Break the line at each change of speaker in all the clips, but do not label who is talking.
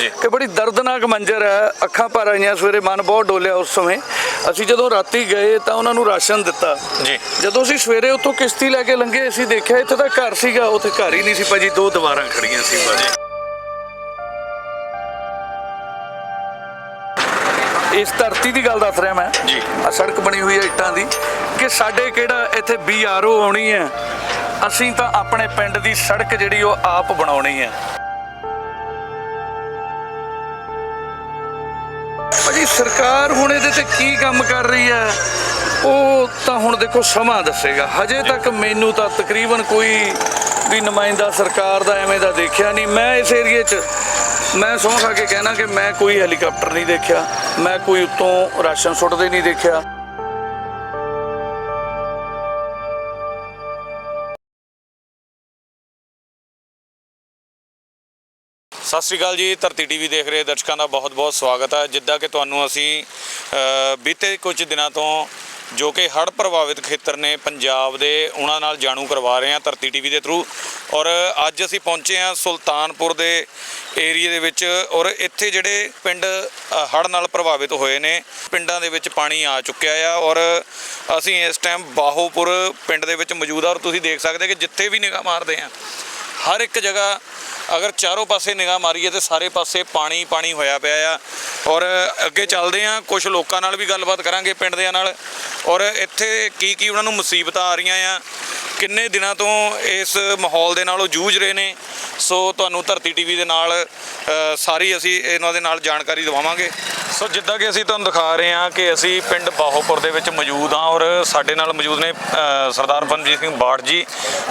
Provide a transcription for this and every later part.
ਕਿ ਬੜੀ ਦਰਦਨਾਕ ਮੰਜ਼ਰ ਹੈ ਅੱਖਾਂ ਭਰ ਆਈਆਂ ਸਵੇਰੇ ਮਨ ਬਹੁਤ ਡੋਲਿਆ ਉਸ ਸਮੇਂ। ਅਸੀਂ ਜਦੋਂ ਰਾਤੀ ਗਏ ਤਾਂ ਉਹਨਾਂ ਨੂੰ ਰਾਸ਼ਨ ਦਿੱਤਾ।
ਜੀ।
ਜਦੋਂ ਅਸੀਂ ਸਵੇਰੇ ਉੱਥੋਂ ਕਿਸ਼ਤੀ ਲੈ ਕੇ ਲੰਘੇ ਅਸੀਂ ਦੇਖਿਆ ਇੱਥੇ ਤਾਂ ਘਰ ਸੀਗਾ ਉੱਥੇ ਘਰ ਹੀ ਨਹੀਂ ਸੀ ਭਾਜੀ ਦੋ ਦੀਵਾਰਾਂ ਖੜੀਆਂ ਸੀ ਭਾਜੀ। ਇਸ ਧਰਤੀ ਦੀ ਗੱਲ ਦੱਸ ਰਿਹਾ ਮੈਂ।
ਜੀ।
ਆ ਸੜਕ ਬਣੀ ਹੋਈ ਹੈ ਇੱਟਾਂ ਦੀ ਕਿ ਸਾਡੇ ਕਿਹੜਾ ਇੱਥੇ ਬੀਆਰਓ ਆਉਣੀ ਹੈ? ਅਸੀਂ ਤਾਂ ਆਪਣੇ ਪਿੰਡ ਦੀ ਸੜਕ ਜਿਹੜੀ ਉਹ ਆਪ ਬਣਾਉਣੀ ਹੈ। ਭਾਜੀ ਸਰਕਾਰ ਹੁਣ ਇਹਦੇ ਤੇ ਕੀ ਕੰਮ ਕਰ ਰਹੀ ਹੈ? ਉਹ ਤਾਂ ਹੁਣ ਦੇਖੋ ਸਮਾਂ ਦੱਸੇਗਾ। ਹਜੇ ਤੱਕ ਮੈਨੂੰ ਤਾਂ ਤਕਰੀਬਨ ਕੋਈ ਵੀ ਨੁਮਾਇੰਦਾ ਸਰਕਾਰ ਦਾ ਐਵੇਂ ਦਾ ਦੇਖਿਆ ਨਹੀਂ। ਮੈਂ ਇਸ ਏਰੀਏ 'ਚ ਮੈਂ ਸਹੁੰ ਖਾ ਕੇ ਕਹਿਣਾ ਕਿ ਮੈਂ ਕੋਈ ਹੈਲੀਕਾਪਟਰ ਨਹੀਂ ਦੇਖਿਆ ਮੈਂ ਕੋਈ ਉੱਤੋਂ ਰਾਸ਼ਨ ਸੁੱਟਦੇ ਨਹੀਂ ਦੇਖਿਆ।
ਸਤਿ ਸ਼੍ਰੀ ਅਕਾਲ ਜੀ, ਧਰਤੀ ਟੀਵੀ ਦੇਖ ਰਹੇ ਦਰਸ਼ਕਾਂ ਦਾ ਬਹੁਤ-ਬਹੁਤ ਸਵਾਗਤ ਹੈ। ਜਿੱਦਾਂ ਕਿ ਤੁਹਾਨੂੰ ਅਸੀਂ ਬੀਤੇ ਕੁਝ ਦਿਨਾਂ ਤੋਂ ਜੋ ਕਿ ਹੜ੍ਹ ਪ੍ਰਭਾਵਿਤ ਖੇਤਰ ਨੇ ਪੰਜਾਬ ਦੇ, ਉਹਨਾਂ ਨਾਲ ਜਾਣੂ ਕਰਵਾ ਰਹੇ ਹਾਂ ਧਰਤੀ ਟੀਵੀ ਦੇ ਥਰੂ ਔਰ ਅੱਜ ਅਸੀਂ ਪਹੁੰਚੇ ਹਾਂ ਸੁਲਤਾਨਪੁਰ ਦੇ ਏਰੀਏ ਦੇ ਵਿੱਚ ਔਰ ਇੱਥੇ ਜਿਹੜੇ ਪਿੰਡ ਹੜ੍ਹ ਨਾਲ ਪ੍ਰਭਾਵਿਤ ਹੋਏ ਨੇ, ਪਿੰਡਾਂ ਦੇ ਵਿੱਚ ਪਾਣੀ ਆ ਚੁੱਕਿਆ ਆ। ਔਰ ਅਸੀਂ ਇਸ ਟਾਈਮ ਬਾਹੋਪੁਰ ਪਿੰਡ ਦੇ ਵਿੱਚ ਮੌਜੂਦ ਆ ਔਰ ਤੁਸੀਂ ਦੇਖ ਸਕਦੇ ਕਿ ਜਿੱਥੇ ਵੀ ਨਿਗਾਹ ਮਾਰਦੇ ਆ ਹਰ ਇੱਕ ਜਗ੍ਹਾ ਅਗਰ ਚਾਰੋਂ ਪਾਸੇ ਨਿਗਾਹ ਮਾਰੀਏ ਤੇ ਸਾਰੇ ਪਾਸੇ ਪਾਣੀ ਪਾਣੀ ਹੋਇਆ ਪਿਆ ਆ। ਔਰ ਅੱਗੇ ਚੱਲਦੇ ਆ ਕੁਝ ਲੋਕਾਂ ਨਾਲ ਵੀ ਗੱਲਬਾਤ ਕਰਾਂਗੇ ਪਿੰਡ ਦਿਆਂ ਨਾਲ। ਔਰ ਇੱਥੇ ਕੀ ਕੀ ਉਹਨਾਂ ਨੂੰ ਮੁਸੀਬਤਾਂ ਆ ਰਹੀਆਂ ਆ, ਕਿੰਨੇ ਦਿਨਾਂ ਤੋਂ ਇਸ ਮਾਹੌਲ ਦੇ ਨਾਲ ਉਹ ਜੂਝ ਰਹੇ ਨੇ। ਸੋ ਤੁਹਾਨੂੰ ਧਰਤੀ ਟੀਵੀ ਦੇ ਨਾਲ ਸਾਰੀ ਅਸੀਂ ਇਹਨਾਂ ਦੇ ਨਾਲ ਜਾਣਕਾਰੀ ਦਵਾਵਾਂਗੇ। ਸੋ ਜਿੱਦਾਂ ਕਿ ਅਸੀਂ ਤੁਹਾਨੂੰ ਦਿਖਾ ਰਹੇ ਹਾਂ ਕਿ ਅਸੀਂ ਪਿੰਡ ਬਾਹੋਪੁਰ ਦੇ ਵਿੱਚ ਮੌਜੂਦ ਹਾਂ ਔਰ ਸਾਡੇ ਨਾਲ ਮੌਜੂਦ ਨੇ ਸਰਦਾਰ ਪਰਮਜੀਤ ਸਿੰਘ ਬਾੜ ਜੀ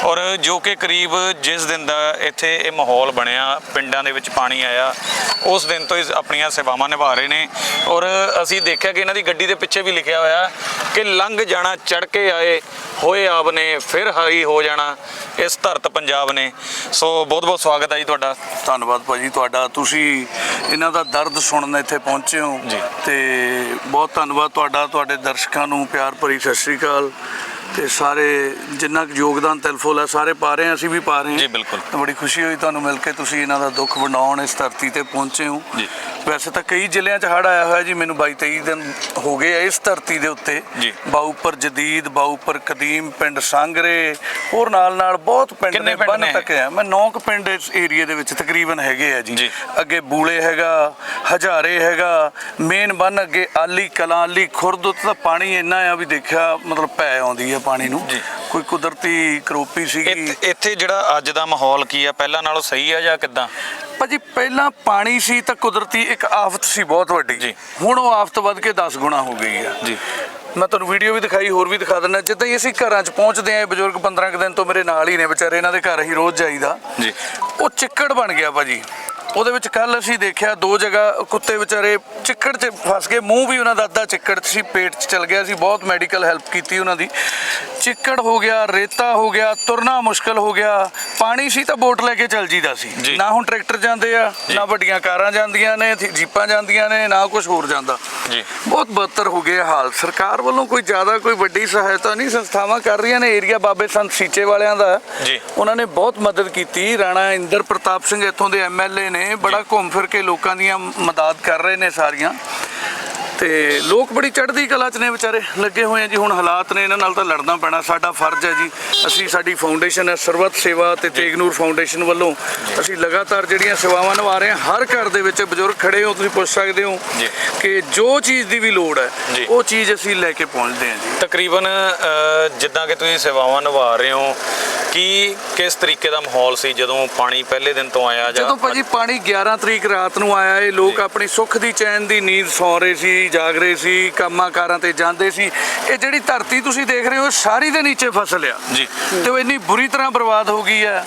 ਔਰ ਜੋ ਕਿ ਕਰੀਬ ਜਿਸ ਦਿਨ ਦਾ ਇੱਥੇ ਇਹ ਮਾਹੌਲ ਬਣਿਆ, ਪਿੰਡਾਂ ਦੇ ਵਿੱਚ ਪਾਣੀ ਆਇਆ, ਉਸ ਦਿਨ ਤੋਂ ਹੀ ਆਪਣੀਆਂ ਸੇਵਾਵਾਂ ਨਿਭਾ ਰਹੇ ਨੇ ਔਰ ਅਸੀਂ ਦੇਖਿਆ ਕਿ ਇਹਨਾਂ ਦੀ ਗੱਡੀ ਦੇ ਪਿੱਛੇ ਵੀ ਲਿਖਿਆ ਹੋਇਆ ਕਿ ਲੰਘ ਜਾਣਾ ਚੜ ਕੇ ਆਏ, ਹੋਏ ਆਪ ਨੇ, ਫਿਰ ਹਰੀ ਹੋ ਜਾਣਾ, ਇਸ ਧਰਤ ਪੰਜਾਬ ਨੇ। ਸੋ ਬਹੁਤ ਬਹੁਤ ਸਵਾਗਤ ਹੈ ਜੀ ਤੁਹਾਡਾ।
ਧੰਨਵਾਦ ਭਾਜੀ ਤੁਹਾਡਾ। ਤੁਸੀਂ ਇਹਨਾਂ ਦਾ ਦਰਦ ਸੁਣਨ ਇੱਥੇ ਪਹੁੰਚੇ ਹੋ।
ਜੀ।
ਤੇ ਬਹੁਤ ਧੰਨਵਾਦ ਤੁਹਾਡਾ ਤੁਹਾਡੇ ਦਰਸ਼ਕਾਂ ਨੂੰ ਪਿਆਰ ਭਰੀ ਸਤਿ ਸ਼੍ਰੀ ਅਕਾਲ ਤੇ ਸਾਰੇ ਜਿੰਨਾ ਕੁ ਯੋਗਦਾਨ ਤਿਲਫੁਲ ਹੈ ਸਾਰੇ ਪਾ ਰਹੇ ਹਾਂ ਅਸੀਂ ਵੀ ਪਾ ਰਹੇ ਹਾਂ
ਜੀ, ਬਿਲਕੁਲ।
ਬੜੀ ਖੁਸ਼ੀ ਹੋਈ ਤੁਹਾਨੂੰ ਮਿਲ ਕੇ ਤੁਸੀਂ ਇਹਨਾਂ ਦਾ ਦੁੱਖ ਵੰਡਾਉਣ ਇਸ ਧਰਤੀ ਤੇ ਪਹੁੰਚੇ ਹੋ
ਜੀ।
ਵੈਸੇ ਤਾਂ ਕਈ ਜ਼ਿਲ੍ਹਿਆਂ 'ਚ ਹੜ੍ਹ ਆਇਆ ਹੋਇਆ ਜੀ ਮੈਨੂੰ 22 23 ਦਿਨ ਹੋ ਗਏ ਆ ਇਸ ਧਰਤੀ ਦੇ ਉੱਤੇ
ਜੀ।
ਬਾਊਪਰ ਜਦੀਦ ਬਾਊਪਰ ਕਦੀਮ ਪਿੰਡ ਸੰਗਰੇ ਹੋਰ ਨਾਲ ਨਾਲ ਬਹੁਤ ਪਿੰਡ
ਕਿੰਨੇ
ਨੇ
ਪਿੰਡ
ਬੰਨ
ਨੇ?
ਤੱਕ ਆ ਮੈਂ ਨੌ ਕੁ ਪਿੰਡ ਇਸ ਏਰੀਏ ਦੇ ਵਿੱਚ ਤਕਰੀਬਨ ਹੈਗੇ ਆ ਜੀ
ਜੀ।
ਅੱਗੇ ਬੂਲੇ ਹੈਗਾ ਹਜ਼ਾਰੇ ਹੈਗਾ ਮੇਨ ਬੰਨ ਅੱਗੇ ਆਲੀ ਕਲਾਂ ਆਲੀ ਖੁਰਦ ਉੱਤੇ ਤਾਂ ਪਾਣੀ ਇੰਨਾ ਆ ਵੀ ਦੇਖਿਆ ਮਤਲਬ ਪੈ ਆਉਂਦੀ ਹੈ ਪਾਣੀ ਨੂੰ
ਜੀ।
ਕੋਈ ਕੁਦਰਤੀ ਕਰੋਪੀ ਸੀਗੀ?
ਇੱਥੇ- ਇੱਥੇ ਜਿਹੜਾ ਅੱਜ ਦਾ ਮਾਹੌਲ ਕੀ ਆ? ਪਹਿਲਾਂ ਨਾਲੋਂ ਸਹੀ ਆ ਜਾਂ ਕਿੱਦਾਂ?
ਭਾਜੀ ਪਹਿਲਾਂ ਪਾਣੀ ਸੀ ਤਾਂ ਕੁਦਰਤੀ ਇੱਕ ਆਫਤ ਸੀ ਬਹੁਤ ਵੱਡੀ।
ਜੀ।
ਹੁਣ ਉਹ ਆਫਤ ਵੱਧ ਕੇ 10 ਗੁਣਾ ਹੋ ਗਈ ਆ।
ਜੀ।
ਮੈਂ ਤੁਹਾਨੂੰ ਵੀਡੀਓ ਵੀ ਦਿਖਾਈ ਹੋਰ ਵੀ ਦਿਖਾ ਦਿੰਦਾ। ਜਿੱਦਾਂ ਹੀ ਅਸੀਂ ਘਰਾਂ 'ਚ ਪਹੁੰਚਦੇ ਆਂ ਇਹ ਬਜ਼ੁਰਗ 15 ਕੁ ਦਿਨ ਤੋਂ ਮੇਰੇ ਨਾਲ ਹੀ ਨੇ ਵਿਚਾਰੇ ਇਹਨਾਂ ਦੇ ਘਰ ਹੀ ਰੋਜ਼ ਜਾਈਦਾ।
ਜੀ।
ਉਹ ਚਿੱਕੜ ਬਣ ਗਿਆ ਭਾਜੀ। ਉਹਦੇ ਵਿੱਚ ਕੱਲ ਅਸੀਂ ਦੇਖਿਆ ਦੋ ਜਗ੍ਹਾ ਕੁੱਤੇ ਵਿਚਾਰੇ ਚਿੱਕੜ 'ਚ ਫਸ ਗਏ ਮੂੰਹ ਵੀ ਉਹਨਾਂ ਦਾ ਅੱਧਾ ਚਿੱਕੜ ਸੀ ਪੇਟ 'ਚ ਚਲ ਗਿਆ ਸੀ ਬਹੁਤ ਮੈਡੀਕਲ ਹੈਲਪ ਕੀਤੀ ਉਹਨਾਂ ਦੀ। ਚਿੱਕੜ ਹੋ ਗਿਆ ਰੇਤਾ ਹੋ ਗਿਆ ਤੁਰਨਾ ਮੁਸ਼ਕਲ ਹੋ ਗਿਆ ਪਾਣੀ ਸੀ ਤਾਂ ਬੋਟ ਲੈ ਕੇ ਚੱਲ ਜੀਦਾ। ਸੀ। ਨਾ ਹੁਣ ਟਰੈਕਟਰ ਜਾਂਦੇ ਆ ਨਾ ਵੱਡੀਆਂ ਕਾਰਾਂ ਜਾਂਦੀਆਂ ਨੇ ਜੀਪਾਂ ਜਾਂਦੀਆਂ ਨੇ ਨਾ ਕੁਝ ਹੋਰ ਜਾਂਦਾ।
ਜੀ।
ਬਹੁਤ ਬਦਤਰ ਹੋ ਗਏ ਹਾਲ। ਸਰਕਾਰ ਵੱਲੋਂ ਕੋਈ ਜ਼ਿਆਦਾ ਕੋਈ ਵੱਡੀ ਸਹਾਇਤਾ ਨਹੀਂ ਸੰਸਥਾਵਾਂ ਕਰ ਰਹੀਆਂ ਨੇ ਏਰੀਆ ਬਾਬੇ ਸੰਤ ਸੀਚੇ ਵਾਲਿਆਂ ਦਾ।
ਜੀ।
ਉਹਨਾਂ ਨੇ ਬਹੁਤ ਮਦਦ ਕੀਤੀ। ਰਾਣਾ ਇੰਦਰ ਪ੍ਰਤਾਪ ਸਿੰਘ ਇੱਥੋਂ ਦੇ ਐਮਐਲਏ ਨੇ। ਬੜਾ ਘੁੰਮ ਫਿਰ ਕੇ ਲੋਕਾਂ ਦੀਆਂ ਮਦਦ ਕਰ ਰਹੇ ਨੇ ਸਾਰੀਆਂ। ਤੇ ਲੋਕ ਬੜੀ ਚੜ੍ਹਦੀ ਕਲਾ ਚ ਨੇ ਵਿਚਾਰੇ ਲੱਗੇ ਹੋਏ ਆ ਜੀ ਹੁਣ ਹਾਲਾਤ ਨੇ ਇਹਨਾਂ ਨਾਲ ਤਾਂ ਲੜਨਾ ਪੈਣਾ ਸਾਡਾ ਫਰਜ਼ ਹੈ ਜੀ ਅਸੀਂ ਸਾਡੀ ਫਾਊਂਡੇਸ਼ਨ ਹੈ ਸਰਬੱਤ ਸੇਵਾ ਤੇ ਤੇਗਨੂਰ ਫਾਊਂਡੇਸ਼ਨ ਵੱਲੋਂ ਅਸੀਂ ਲਗਾਤਾਰ ਜਿਹੜੀਆਂ ਸੇਵਾਵਾਂ ਨਿਭਾ ਰਹੇ ਹਾਂ ਹਰ ਘਰ ਦੇ ਵਿੱਚ ਬਜ਼ੁਰਗ ਖੜੇ ਹੋ ਤੁਸੀਂ ਪੁੱਛ ਸਕਦੇ ਹੋ। ਕਿ ਜੋ ਚੀਜ਼ ਦੀ ਵੀ ਲੋੜ ਹੈ। ਉਹ ਚੀਜ਼ ਅਸੀਂ ਲੈ ਕੇ ਪਹੁੰਚਦੇ ਹਾਂ ਜੀ
ਤਕਰੀਬਨ ਜਿੱਦਾਂ ਕਿ ਤੁਸੀਂ ਸੇਵਾਵਾਂ ਨਿਭਾ ਰਹੇ ਹੋ ਕੀ ਕਿਸ ਤਰੀਕੇ ਦਾ ਮਾਹੌਲ ਸੀ ਜਦੋਂ ਪਾਣੀ ਪਹਿਲੇ ਦਿਨ ਤੋਂ ਆਇਆ ਜਾਂ
ਜਦੋਂ ਭਾਜੀ ਪਾਣੀ 11 ਤਰੀਕ ਰਾਤ ਨੂੰ ਆਇਆ ਇਹ ਲੋਕ ਆਪਣੀ ਸੁੱਖ ਦੀ ਚੈਨ ਦੀ ਨੀਂਦ ਸੌਂ ਰਹੇ ਸੀ ਜਾਗ ਰਹੇ ਸੀ ਕੰਮਾਂ ਕਾਰਾਂ ਤੇ ਜਾਂਦੇ ਸੀ ਇਹ ਜਿਹੜੀ ਧਰਤੀ ਤੁਸੀਂ ਦੇਖ ਰਹੇ ਹੋ ਸਾਰੀ ਦੇ ਨੀਚੇ ਫਸਲ ਆ।
ਜੀ।
ਤੇ ਉਹ ਇੰਨੀ ਬੁਰੀ ਤਰ੍ਹਾਂ ਬਰਬਾਦ ਹੋ ਗਈ ਹੈ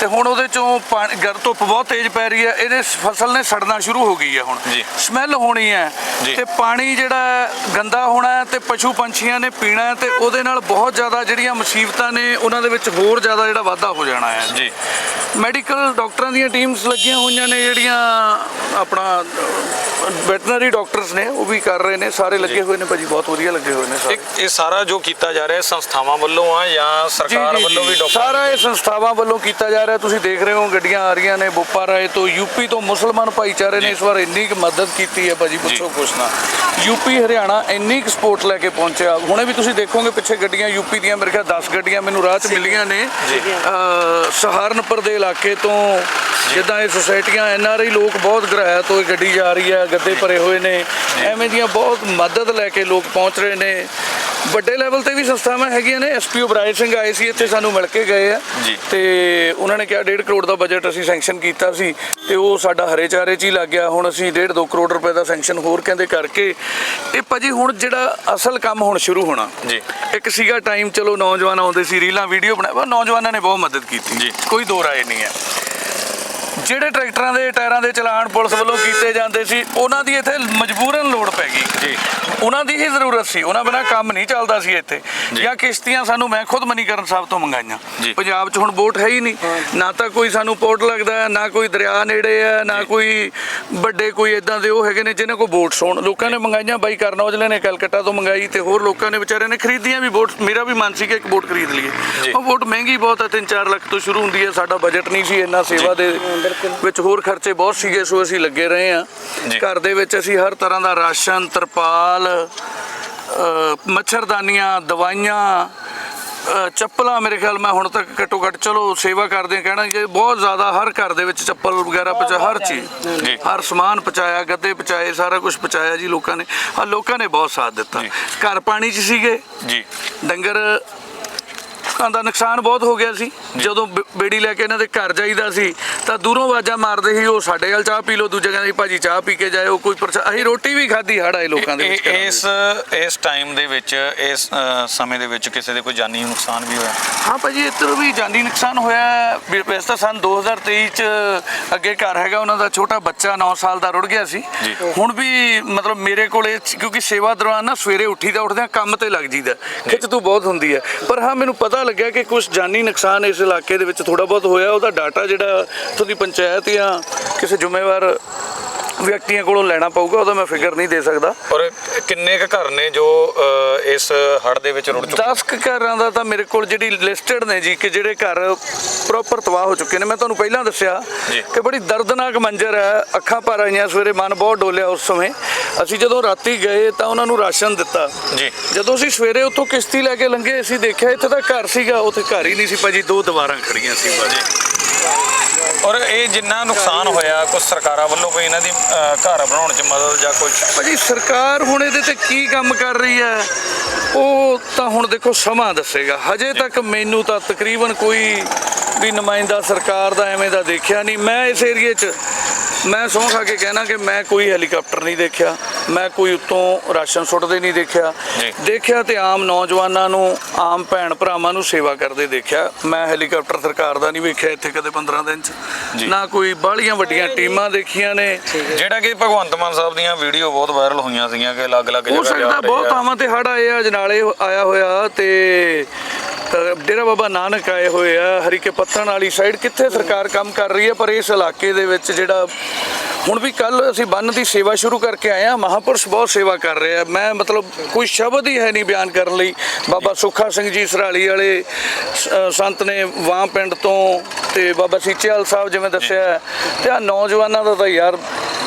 ਤੇ ਹੁਣ ਉਹਦੇ ਚੋਂ ਪਾਣੀ ਗਰ ਧੁੱਪ ਬਹੁਤ ਤੇਜ਼ ਪੈ ਰਹੀ ਹੈ ਇਹਦੇ ਸ- ਫਸਲ ਨੇ ਸੜਨਾ ਸ਼ੁਰੂ ਹੋ ਗਈ ਹੈ ਹੁਣ। ਸਮੈਲ ਹੋਣੀ ਹੈ। ਤੇ ਪਾਣੀ ਜਿਹੜਾ ਗੰਦਾ ਹੋਣਾ ਹੈ ਤੇ ਪਸ਼ੂ ਪੰਛੀਆਂ ਨੇ ਪੀਣਾ ਤੇ ਉਹਦੇ ਨਾਲ ਬਹੁਤ ਜ਼ਿਆਦਾ ਜਿਹੜੀਆਂ ਮੁਸੀਬਤਾਂ ਨੇ ਉਹਨਾਂ ਦੇ ਵਿੱਚ ਹੋਰ ਜ਼ਿਆਦਾ ਜਿਹੜਾ ਵਾਧਾ ਹੋ ਜਾਣਾ ਹੈ।
ਜੀ।
ਮੈਡੀਕਲ ਡਾਕਟਰਾਂ ਦੀਆਂ ਟੀਮਸ ਲੱਗੀਆਂ ਹੋਈਆਂ ਨੇ ਜਿਹੜੀਆਂ ਆਪਣਾ ਵੈਟਰਨਰੀ ਡਾਕਟਰਸ ਨੇ ਉਹ ਵੀ ਕਰ ਰਹੇ ਨੇ ਸਾਰੇ ਲੱਗੇ ਹੋਏ ਨੇ ਭਾਜੀ ਬਹੁਤ ਵਧੀਆ ਲੱਗੇ ਹੋਏ ਨੇ ਸਾਰੇ।
ਇਹ ਇਹ ਸਾਰਾ ਜੋ ਕੀਤਾ ਜਾ ਰਿਹਾ ਹੈ ਸੰਸਥਾਵਾਂ ਵੱਲੋਂ ਆ ਜਾਂ ਸਰਕਾਰ
ਜੀ, ਜੀ,
ਵੱਲੋਂ ਵੀ
ਜੀ।
ਡਾਕਟਰ
ਸਾਰਾ ਇਹ ਸੰਸਥਾਵਾਂ ਵੱਲੋਂ ਕੀਤਾ ਜਾ ਰਿਹਾ। ਤੁਸੀਂ ਦੇਖ ਰਹੇ ਹੋ ਗੱਡੀਆਂ ਆ ਰਹੀਆਂ ਨੇ ਬੋਪਾ ਰਾਏ ਤੋਂ ਯੂਪੀ ਤੋਂ ਮੁਸਲਮਾਨ ਭਾਈਚਾਰੇ ਨੇ ਇਸ ਵਾਰ ਇੰਨੀ ਕੁ ਮਦਦ ਕੀਤੀ ਹੈ ਭਾਜੀ ਪੁੱਛੋ ਕੁਛ ਨਾ। ਯੂਪੀ ਹਰਿਆਣਾ ਇੰਨੀ ਕੁ ਸਪੋਰਟ ਲੈ ਕੇ ਪਹੁੰਚਿਆ। ਹੁਣੇ ਵੀ ਤੁਸੀਂ ਦੇਖੋਗੇ ਪਿੱਛੇ ਗੱਡੀਆਂ ਯੂਪੀ ਦੀਆਂ ਮੇਰੇ ਖਿਆਲ 10 ਗੱਡੀਆਂ ਮੈਨੂੰ ਰਾਹ 'ਚ ਮਿਲੀਆਂ ਨੇ। ਅਹ, ਸਹਾਰਨਪੁਰ ਦੇ ਇਲਾਕੇ ਤੋਂ ਜਿੱਦਾਂ ਇਹ ਸੁਸਾਇਟੀਆਂ ਐਨ ਆਰ ਆਈ ਲੋਕ ਬਹੁਤ ਗ੍ਰਹਿ ਤੋਂ ਇਹ ਗੱਡੀ ਜਾ ਰਹੀ ਹੈ ਗੱਦੇ ਭਰੇ ਹੋਏ ਨੇ। ਐਵੇਂ ਦੀਆਂ ਬਹੁਤ ਮਦਦ ਲੈ ਕੇ ਲੋਕ ਪਹੁੰਚ ਰਹੇ ਨੇ। ਵੱਡੇ ਲੈਵਲ ਤੇ ਵੀ ਸੰਸਥਾਵਾਂ ਹੈਗੀਆਂ ਨੇ। ਐਸਪੀ ਉਬਰਾਏ ਸਿੰਘ ਆਏ ਸੀ ਇੱਥੇ ਸਾਨੂੰ ਮਿਲ ਕੇ ਗਏ ਆ। ਤੇ ਉਹਨਾਂ ਨੇ ਕਿਹਾ 1.5 ਕਰੋੜ ਦਾ ਬਜਟ ਅਸੀਂ ਸੈਂਕਸ਼ਨ ਕੀਤਾ ਸੀ ਤੇ ਉਹ ਸਾਡਾ ਹਰੇ ਚਾਰੇ ਚ ਹੀ ਲੱਗ ਗਿਆ। ਹੁਣ ਅਸੀਂ 1.5 2 ਕਰੋੜ ਰੁਪਏ ਦਾ ਸੈਂਕਸ਼ਨ ਹੋਰ ਕਹਿੰਦੇ ਕਰਕੇ ਇਹ ਭਾਜੀ ਹੁਣ ਜਿਹੜਾ ਅਸਲ ਕੰਮ ਹੁਣ ਸ਼ੁਰੂ ਹੋਣਾ।
ਜੀ।
ਇੱਕ ਸੀਗਾ ਟਾਈਮ ਚਲੋ ਨੌਜਵਾਨ ਆਉਂਦੇ ਸੀ ਰੀਲਾਂ ਵੀਡੀਓ ਬਣਾਇਆ ਨੌਜਵਾਨਾਂ ਨੇ ਬਹੁਤ ਮਦਦ ਕੀਤੀ।
ਜੀ।
ਕੋਈ ਦੋ ਰਾਏ ਨਹੀਂ ਹੈ। ਜਿਹੜੇ ਟਰੈਕਟਰਾਂ ਦੇ ਟਾਇਰਾਂ ਦੇ ਚਲਾਨ ਪੁਲਿਸ ਵੱਲੋਂ ਕੀਤੇ ਜਾਂਦੇ ਸੀ ਉਹਨਾਂ ਦੀ ਇੱਥੇ ਮਜਬੂਰਨ ਲੋੜ ਪੈ ਗਈ।
ਜੀ।
ਉਹਨਾਂ ਦੀ ਹੀ ਜ਼ਰੂਰਤ ਸੀ। ਉਹਨਾਂ ਬਿਨਾ ਕੰਮ ਨਹੀਂ ਚੱਲਦਾ ਸੀ ਇੱਥੇ।
ਜੀ।
ਕਿਸ਼ਤੀਆਂ ਸਾਨੂੰ ਮੈਂ ਖੁਦ ਮਨੀਕਰਨ ਸਾਹਿਬ ਤੋਂ ਮੰਗਾਈਆਂ। ਪੰਜਾਬ 'ਚ ਹੁਣ ਬੋਟ ਹੈ ਹੀ ਨਹੀਂ। ਨਾ ਤਾਂ ਕੋਈ ਸਾਨੂੰ ਪੋਰਟ ਲੱਗਦਾ ਨਾ ਕੋਈ ਦਰਿਆ ਨੇੜੇ ਹੈ ਨਾ ਕੋਈ ਵੱਡੇ ਕੋਈ ਇਦਾਂ ਦੇ ਉਹ ਹੈਗੇ ਨੇ ਜਿਨ੍ਹਾਂ ਕੋਲ ਬੋਟ ਹੋਣ। ਲੋਕਾਂ ਨੇ ਮੰਗਾਈਆਂ ਬਾਈ ਕਰਨ ਔਜਲੇ ਨੇ ਕਲਕੱਤਾ ਤੋਂ ਮੰਗਾਈ ਤੇ ਹੋਰ ਲੋਕਾਂ ਨੇ ਵਿਚਾਰਿਆਂ ਨੇ ਖਰੀਦੀਆਂ ਵੀ ਬੋਟ ਮੇਰਾ ਵੀ ਮਨ ਸੀ ਕਿ ਇੱਕ ਬੋਟ ਖਰੀਦ। ਲਈਏ। ਉਹ ਬੋਟ ਮਹਿੰਗੀ ਬਹੁਤ ਹੈ 3-4 ਲੱਖ ਤੋਂ ਸ਼ੁਰੂ ਹੁੰਦੀ ਹੈ। ਸਾਡਾ ਬਜਟ ਨਹੀਂ ਸੀ ਇੰਨਾ ਸੇਵਾ ਦੇ ਵਿੱਚ ਹੋਰ ਖਰਚੇ ਬਹੁਤ ਸੀਗੇ ਸੋ ਅਸੀਂ ਲੱਗੇ ਰਹੇ
ਜੀ।
ਘਰ ਦੇ ਵਿੱਚ ਅਸੀਂ ਹਰ ਤਰ੍ਹਾਂ ਦਾ ਰਾਸ਼ਨ ਤਰਪਾਲ ਮੱਛਰਦਾਨੀਆਂ ਦਵਾਈਆਂ ਚੱਪਲਾਂ ਮੇਰੇ ਖਿਆਲ ਮੈਂ ਹੁਣ ਤੱਕ ਘੱਟੋ ਘੱਟ ਚਲੋ ਸੇਵਾ ਕਰਦੇ ਹਾਂ ਕਹਿਣਾ ਕਿ ਬਹੁਤ ਜ਼ਿਆਦਾ ਹਰ ਘਰ ਦੇ ਵਿੱਚ ਚੱਪਲ ਵਗੈਰਾ ਪਹੁੰਚਾ ਹਰ ਚੀਜ਼। ਹਰ ਸਮਾਨ ਪਹੁੰਚਾਇਆ ਗੱਦੇ ਪਹੁੰਚਾਏ ਸਾਰਾ ਕੁਝ ਪਹੁੰਚਾਇਆ ਜੀ ਲੋਕਾਂ ਨੇ। ਆ ਲੋਕਾਂ ਨੇ ਬਹੁਤ ਸਾਥ ਦਿੱਤਾ। ਘਰ ਪਾਣੀ 'ਚ ਸੀਗੇ।
ਜੀ।
ਡੰਗਰ ਕਾਂ ਦਾ ਨੁਕਸਾਨ ਬਹੁਤ ਹੋ ਗਿਆ ਸੀ। ਜਦੋਂ ਬ- ਬੇੜੀ ਲੈ ਕੇ ਇਹਨਾਂ ਦੇ ਘਰ ਜਾਈਦਾ ਸੀ ਤਾਂ ਦੂਰੋਂ ਆਵਾਜ਼ਾਂ ਮਾਰਦੇ ਸੀ ਉਹ ਸਾਡੇ ਨਾਲ ਚਾਹ ਪੀ ਲਓ ਦੂਜੇ ਕਹਿੰਦੇ ਸੀ, ਭਾਜੀ ਚਾਹ ਪੀ ਕੇ ਜਾਇਓ ਕੋਈ ਪਰਚਾ ਅਸੀਂ ਰੋਟੀ ਵੀ ਖਾਧੀ ਹੜ ਆਏ ਲੋਕਾਂ ਦੇ ਵਿੱਚ
ਇਹ-
ਘਰਾਂ ਦੇ
ਇਸ ਇਸ ਟਾਈਮ ਦੇ ਵਿੱਚ ਇਸ ਅ, ਸਮੇਂ ਦੇ ਵਿੱਚ ਕਿਸੇ ਦੇ ਕੋਈ ਜਾਨੀ ਨੁਕਸਾਨ ਵੀ ਹੋਇਆ?
ਹਾਂ ਭਾਜੀ ਇੱਧਰ ਵੀ ਜਾਨੀ ਨੁਕਸਾਨ ਹੋਇਆ। ਹੈ। ਵੀ ਵੈਸੇ ਤਾਂ ਸਨ 2023 ਚ ਅੱਗੇ ਘਰ ਹੈਗਾ ਉਹਨਾਂ ਦਾ ਛੋਟਾ ਬੱਚਾ 9 ਸਾਲ ਦਾ ਰੁੜ ਗਿਆ ਸੀ।
ਜੀ।
ਹੁਣ ਵੀ ਮਤਲਬ ਮੇਰੇ ਕੋਲੇ ਕਿਉਂਕਿ ਸੇਵਾ ਦੌਰਾਨ ਨਾ ਸਵੇਰੇ ਉੱਠੀ ਦਾ ਉੱਠਦਿਆਂ ਕੰਮ ਤੇ ਲੱਗ ਜੀਦਾ। ਖਿੱਚ ਤੂੰ ਬਹੁਤ ਹੁੰਦੀ ਹੈ। ਪਰ ਹਾਂ ਮੈਨੂੰ ਪਤਾ ਲੱਗਿਆ ਕਿ ਕੁਝ ਜਾਨੀ ਨੁਕਸਾਨ ਇਸ ਇਲਾਕੇ ਦੇ ਵਿੱਚ ਥੋੜਾ ਬਹੁਤ ਹੋਇਆ। ਉਹਦਾ ਡਾਟਾ ਜਿਹੜਾ ਇੱਥੋਂ ਦੀ ਪੰਚਾਇਤ ਜਾਂ ਕਿਸੇ ਜ਼ਿੰਮੇਵਾਰ ਵਿਅਕਤੀਆਂ ਕੋਲੋਂ ਲੈਣਾ ਪਊਗਾ ਉਹਦਾ ਮੈਂ ਫਿਗਰ ਨਹੀਂ ਦੇ ਸਕਦਾ।
ਔਰ ਕਿੰਨੇ ਕੁ ਘਰ ਨੇ ਜੋ ਇਸ ਹੜ ਦੇ ਵਿੱਚ ਰੁੜ ਚੁੱਕੇ
10 ਕੁ ਘਰਾਂ ਦਾ ਤਾਂ ਮੇਰੇ ਕੋਲ ਜਿਹੜੀ ਲਿਸਟਡ ਨੇ ਜੀ ਕਿ ਜਿਹੜੇ ਘਰ ਪ੍ਰੋਪਰ ਤਬਾਹ ਹੋ ਚੁੱਕੇ ਨੇ। ਮੈਂ ਤੁਹਾਨੂੰ ਪਹਿਲਾਂ ਦੱਸਿਆ। ਕਿ ਬੜੀ ਦਰਦਨਾਕ ਮੰਜ਼ਰ ਹੈ। ਅੱਖਾਂ ਭਰ ਆਈਆਂ ਸਵੇਰੇ ਮਨ ਬਹੁਤ ਡੋਲਿਆ ਉਸ ਸਮੇਂ। ਅਸੀਂ ਜਦੋਂ ਰਾਤੀ ਗਏ ਤਾਂ ਉਹਨਾਂ ਨੂੰ ਰਾਸ਼ਨ ਦਿੱਤਾ।
ਜੀ।
ਜਦੋਂ ਅਸੀਂ ਸਵੇਰੇ ਉੱਥੋਂ ਕਿਸ਼ਤੀ ਲੈ ਕੇ ਲੰਘੇ ਅਸੀਂ ਦੇਖਿਆ ਇੱਥੇ ਤਾਂ ਘਰ ਸੀਗਾ ਉੱਥੇ ਘਰ ਹੀ ਨਹੀਂ ਸੀ ਭਾਜੀ ਦੋ ਦੀਵਾਰਾਂ ਖੜੀਆਂ ਸੀ ਭਾਜੀ।
ਔਰ ਇਹ ਜਿੰਨਾ ਨੁਕਸਾਨ ਹੋਇਆ ਕੁਝ ਸਰਕਾਰਾਂ ਵੱਲੋਂ ਕੋਈ ਇਹਨਾਂ ਦੀ ਅ, ਘਰ ਬਣਾਉਣ 'ਚ ਮਦਦ ਜਾਂ ਕੁਝ
ਭਾਜੀ ਸਰਕਾਰ ਹੁਣ ਇਹਦੇ ਤੇ ਕੀ ਕੰਮ ਕਰ ਰਹੀ ਹੈ? ਉਹ ਤਾਂ ਹੁਣ ਦੇਖੋ ਸਮਾਂ ਦੱਸੇਗਾ। ਹਜੇ ਤੱਕ ਮੈਨੂੰ ਤਾਂ ਤਕਰੀਬਨ ਕੋਈ ਵੀ ਨੁਮਾਇੰਦਾ ਸਰਕਾਰ ਦਾ ਐਵੇਂ ਦਾ ਦੇਖਿਆ ਨਹੀਂ। ਮੈਂ ਇਸ ਏਰੀਏ 'ਚ ਮੈਂ ਸਹੁੰ ਖਾ ਕੇ ਕਹਿਣਾ ਕਿ ਮੈਂ ਕੋਈ ਹੈਲੀਕਾਪਟਰ ਨਹੀਂ ਦੇਖਿਆ। ਮੈਂ ਕੋਈ ਉੱਤੋਂ ਰਾਸ਼ਨ ਸੁੱਟਦੇ ਨਹੀਂ ਦੇਖਿਆ। ਦੇਖਿਆ ਤੇ ਆਮ ਨੌਜਵਾਨਾਂ ਨੂੰ ਆਮ ਭੈਣ ਭਰਾਵਾਂ ਨੂੰ ਸੇਵਾ ਕਰਦੇ ਦੇਖਿਆ। ਮੈਂ ਹੈਲੀਕਾਪਟਰ ਸਰਕਾਰ ਦਾ ਨਹੀਂ ਵੇਖਿਆ ਇੱਥੇ ਕਦੇ 15 ਦਿਨ 'ਚ। ਨਾ ਕੋਈ ਬਾਹਲੀਆਂ ਵੱਡੀਆਂ ਟੀਮਾਂ ਦੇਖੀਆਂ ਨੇ।
ਜਿਹੜਾ ਕਿ ਭਗਵੰਤ ਮਾਨ ਸਾਹਿਬ ਦੀਆਂ ਵੀਡੀਓ ਬਹੁਤ ਵਾਇਰਲ ਹੋਈਆਂ ਸੀਗੀਆਂ ਕਿ ਅਲੱਗ-ਅਲੱਗ ਜਗ੍ਹਾ ਜਾ
ਬਹੁਤ
ਆ।
ਥਾਵਾਂ ਤੇ ਹੜ ਆਏ ਆ ਨਾਲੇ ਆਇਆ ਹੋਇਆ ਤੇ ਡੇਰਾ ਬਾਬਾ ਨਾਨਕ ਆਏ ਹੋਏ ਆ, ਹਰੀਕੇ ਪੱਤਣ ਵਾਲੀ ਸਾਈਡ ਕਿੱਥੇ ਸਰਕਾਰ ਕੰਮ ਕਰ ਰਹੀ ਹੈ, ਪਰ ਇਸ ਇਲਾਕੇ ਦੇ ਵਿੱਚ ਜਿਹੜਾ ਹੁਣ ਵੀ ਕੱਲ ਅਸੀਂ ਬੰਨ ਦੀ ਸੇਵਾ ਸ਼ੁਰੂ ਕਰਕੇ ਆਏ ਆ ਮਹਾਪੁਰਸ਼ ਬਹੁਤ ਸੇਵਾ ਕਰ ਰਹੇ ਆ ਮੈਂ ਮਤਲਬ ਕੋਈ ਸ਼ਬਦ ਹੀ ਹੈ ਨਹੀਂ ਬਿਆਨ ਕਰਨ ਲਈ। ਬਾਬਾ ਸੁੱਖਾ ਸਿੰਘ ਜੀ ਸਰਾਲੀ ਵਾਲੇ ਸੰਤ ਨੇ ਵਾਂ ਪਿੰਡ ਤੋਂ ਤੇ ਬਾਬਾ ਸੀਚੇਵਾਲ ਸਾਹਿਬ ਜਿਵੇਂ ਦੱਸਿਆ ਤੇ ਆ ਨੌਜਵਾਨਾਂ ਦਾ ਤਾਂ ਯਾਰ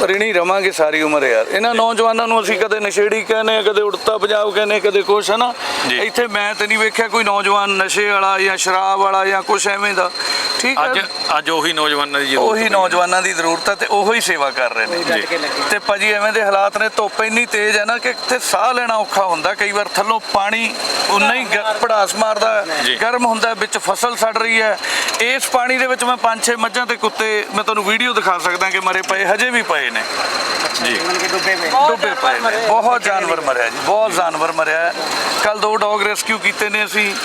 ਰਿਣੀ ਰਵਾਂਗੇ ਸਾਰੀ ਉਮਰ ਯਾਰ। ਇਹਨਾਂ ਨੌਜਵਾਨਾਂ ਨੂੰ ਅਸੀਂ ਕਦੇ ਨਸ਼ੇੜੀ ਕਹਿੰਦੇ ਕਦੇ ਉੜਤਾ ਪੰਜਾਬ ਕਹਿੰਦੇ ਕਦੇ ਕੁਛ ਹੈ ਨਾ। ਇੱਥੇ ਮੈਂ ਤੇ ਨਹੀਂ ਵੇਖਿਆ ਕੋਈ ਨੌਜਵਾਨ ਨਸ਼ੇ ਵਾਲਾ ਜਾਂ ਸ਼ਰਾਬ ਵਾਲਾ ਜਾਂ ਕੁਛ ਐਵੇਂ ਦਾ। ਠੀਕ
ਅੱਜ
ਹੈ?
ਅੱਜ ਉਹੀ ਨੌਜਵਾਨਾਂ ਦੀ ਜ਼ਰੂਰਤ
ਉਹੀ। ਨੌਜਵਾਨਾਂ ਦੀ ਜ਼ਰੂਰਤ ਹੈ ਤੇ ਉਹੀ ਸੇਵਾ ਕਰ ਰਹੇ ਨੇ। ਤੇ ਭਾਜੀ ਐਵੇਂ ਦੇ ਹਾਲਾਤ ਨੇ ਧੁੱਪ ਇੰਨੀ ਤੇਜ਼ ਹੈ ਨਾ ਕਿ ਕਿਤੇ ਸਾਹ ਲੈਣਾ ਔਖਾ ਹੁੰਦਾ। ਕਈ ਵਾਰ ਥੱਲੋਂ ਪਾਣੀ ਉਨਾ ਹੀ ਭੜਾਸ ਮਾਰਦਾ। ਗਰਮ ਹੁੰਦਾ ਵਿੱਚ ਫਸਲ ਸੜ ਰਹੀ ਹੈ। ਇਸ ਪਾਣੀ ਦੇ ਵਿੱਚ ਮੈਂ ਪੰਜ ਛੇ ਮੱਝਾਂ ਤੇ ਕੁੱਤੇ ਮੈਂ ਤੁਹਾਨੂੰ ਵੀਡੀਓ ਦਿਖਾ ਸਕਦਾ ਕਿ ਮਰੇ ਪਏ ਹਜੇ ਵੀ ਪਏ ਨੇ।
ਜੀ।
ਡੁੱਬੇ ਪਏ। ਨੇ। ਬਹੁਤ ਜਾਨਵਰ ਮਰਿਆ ਜੀ ਬਹੁਤ ਜਾਨਵਰ ਮਰਿਆ। ਕੱਲ ਦੋ ਡੌਗ ਰੈਸਕਿਊ ਕੀਤੇ ਨੇ ਅਸੀਂ।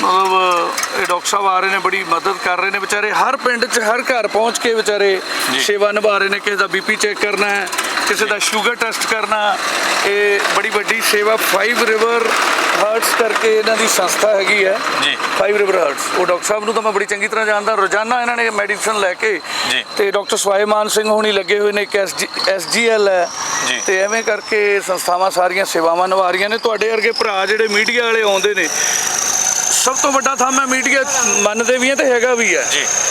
ਮਤਲਬ ਇਹ ਡਾਕਟਰ ਸਾਹਿਬ ਆ ਰਹੇ ਨੇ ਬੜੀ ਮਦਦ ਕਰ ਰਹੇ ਨੇ ਵਿਚਾਰੇ। ਹਰ ਪਿੰਡ 'ਚ ਹਰ ਘਰ ਪਹੁੰਚ ਕੇ ਵਿਚਾਰੇ। ਸੇਵਾ ਨਿਭਾ ਰਹੇ ਨੇ। ਕਿਸੇ ਦਾ ਬੀਪੀ ਚੈੱਕ ਕਰਨਾ ਹੈ ਕਿਸੇ ਦਾ ਸ਼ੂਗਰ ਟੈਸਟ ਕਰਨਾ ਇਹ ਬੜੀ ਵੱਡੀ ਸੇਵਾ 5 ਰਿਵਰ ਹਰਟਸ ਕਰਕੇ ਇਹਨਾਂ ਦੀ ਸੰਸਥਾ ਹੈਗੀ ਹੈ।
ਜੀ।
5 ਰਿਵਰ ਹਰਟਸ ਉਹ ਡਾਕਟਰ ਸਾਹਿਬ ਨੂੰ ਤਾਂ ਮੈਂ ਬੜੀ ਚੰਗੀ ਤਰ੍ਹਾਂ ਜਾਣਦਾ। ਰੋਜ਼ਾਨਾ ਇਹਨਾਂ ਨੇ ਮੈਡੀਸਨ ਲੈ ਕੇ
ਜੀ।
ਤੇ ਡਾਕਟਰ ਸਵਾਈਮਾਨ ਸਿੰਘ ਹੋਣੀ ਲੱਗੇ ਹੋਏ ਨੇ ਇੱਕ ਐਸਜੀਐਲ ਹੈ। ਤੇ ਐਵੇਂ ਕਰਕੇ ਸੰਸਥਾਵਾਂ ਸਾਰੀਆਂ ਸੇਵਾਵਾਂ ਨਿਭਾ ਰਹੀਆਂ ਨੇ ਤੁਹਾਡੇ ਵਰਗੇ ਭਰਾ ਜਿਹੜੇ ਮੀਡੀਆ ਵਾਲੇ ਆਉਂਦੇ ਨੇ ਸਭ ਤੋਂ ਵੱਡਾ ਥਾਂ ਮੈਂ ਮੀਡੀਆ ਮੰਨਦੇ ਵੀ ਹਾਂ ਤੇ ਹੈਗਾ ਵੀ ਹੈ।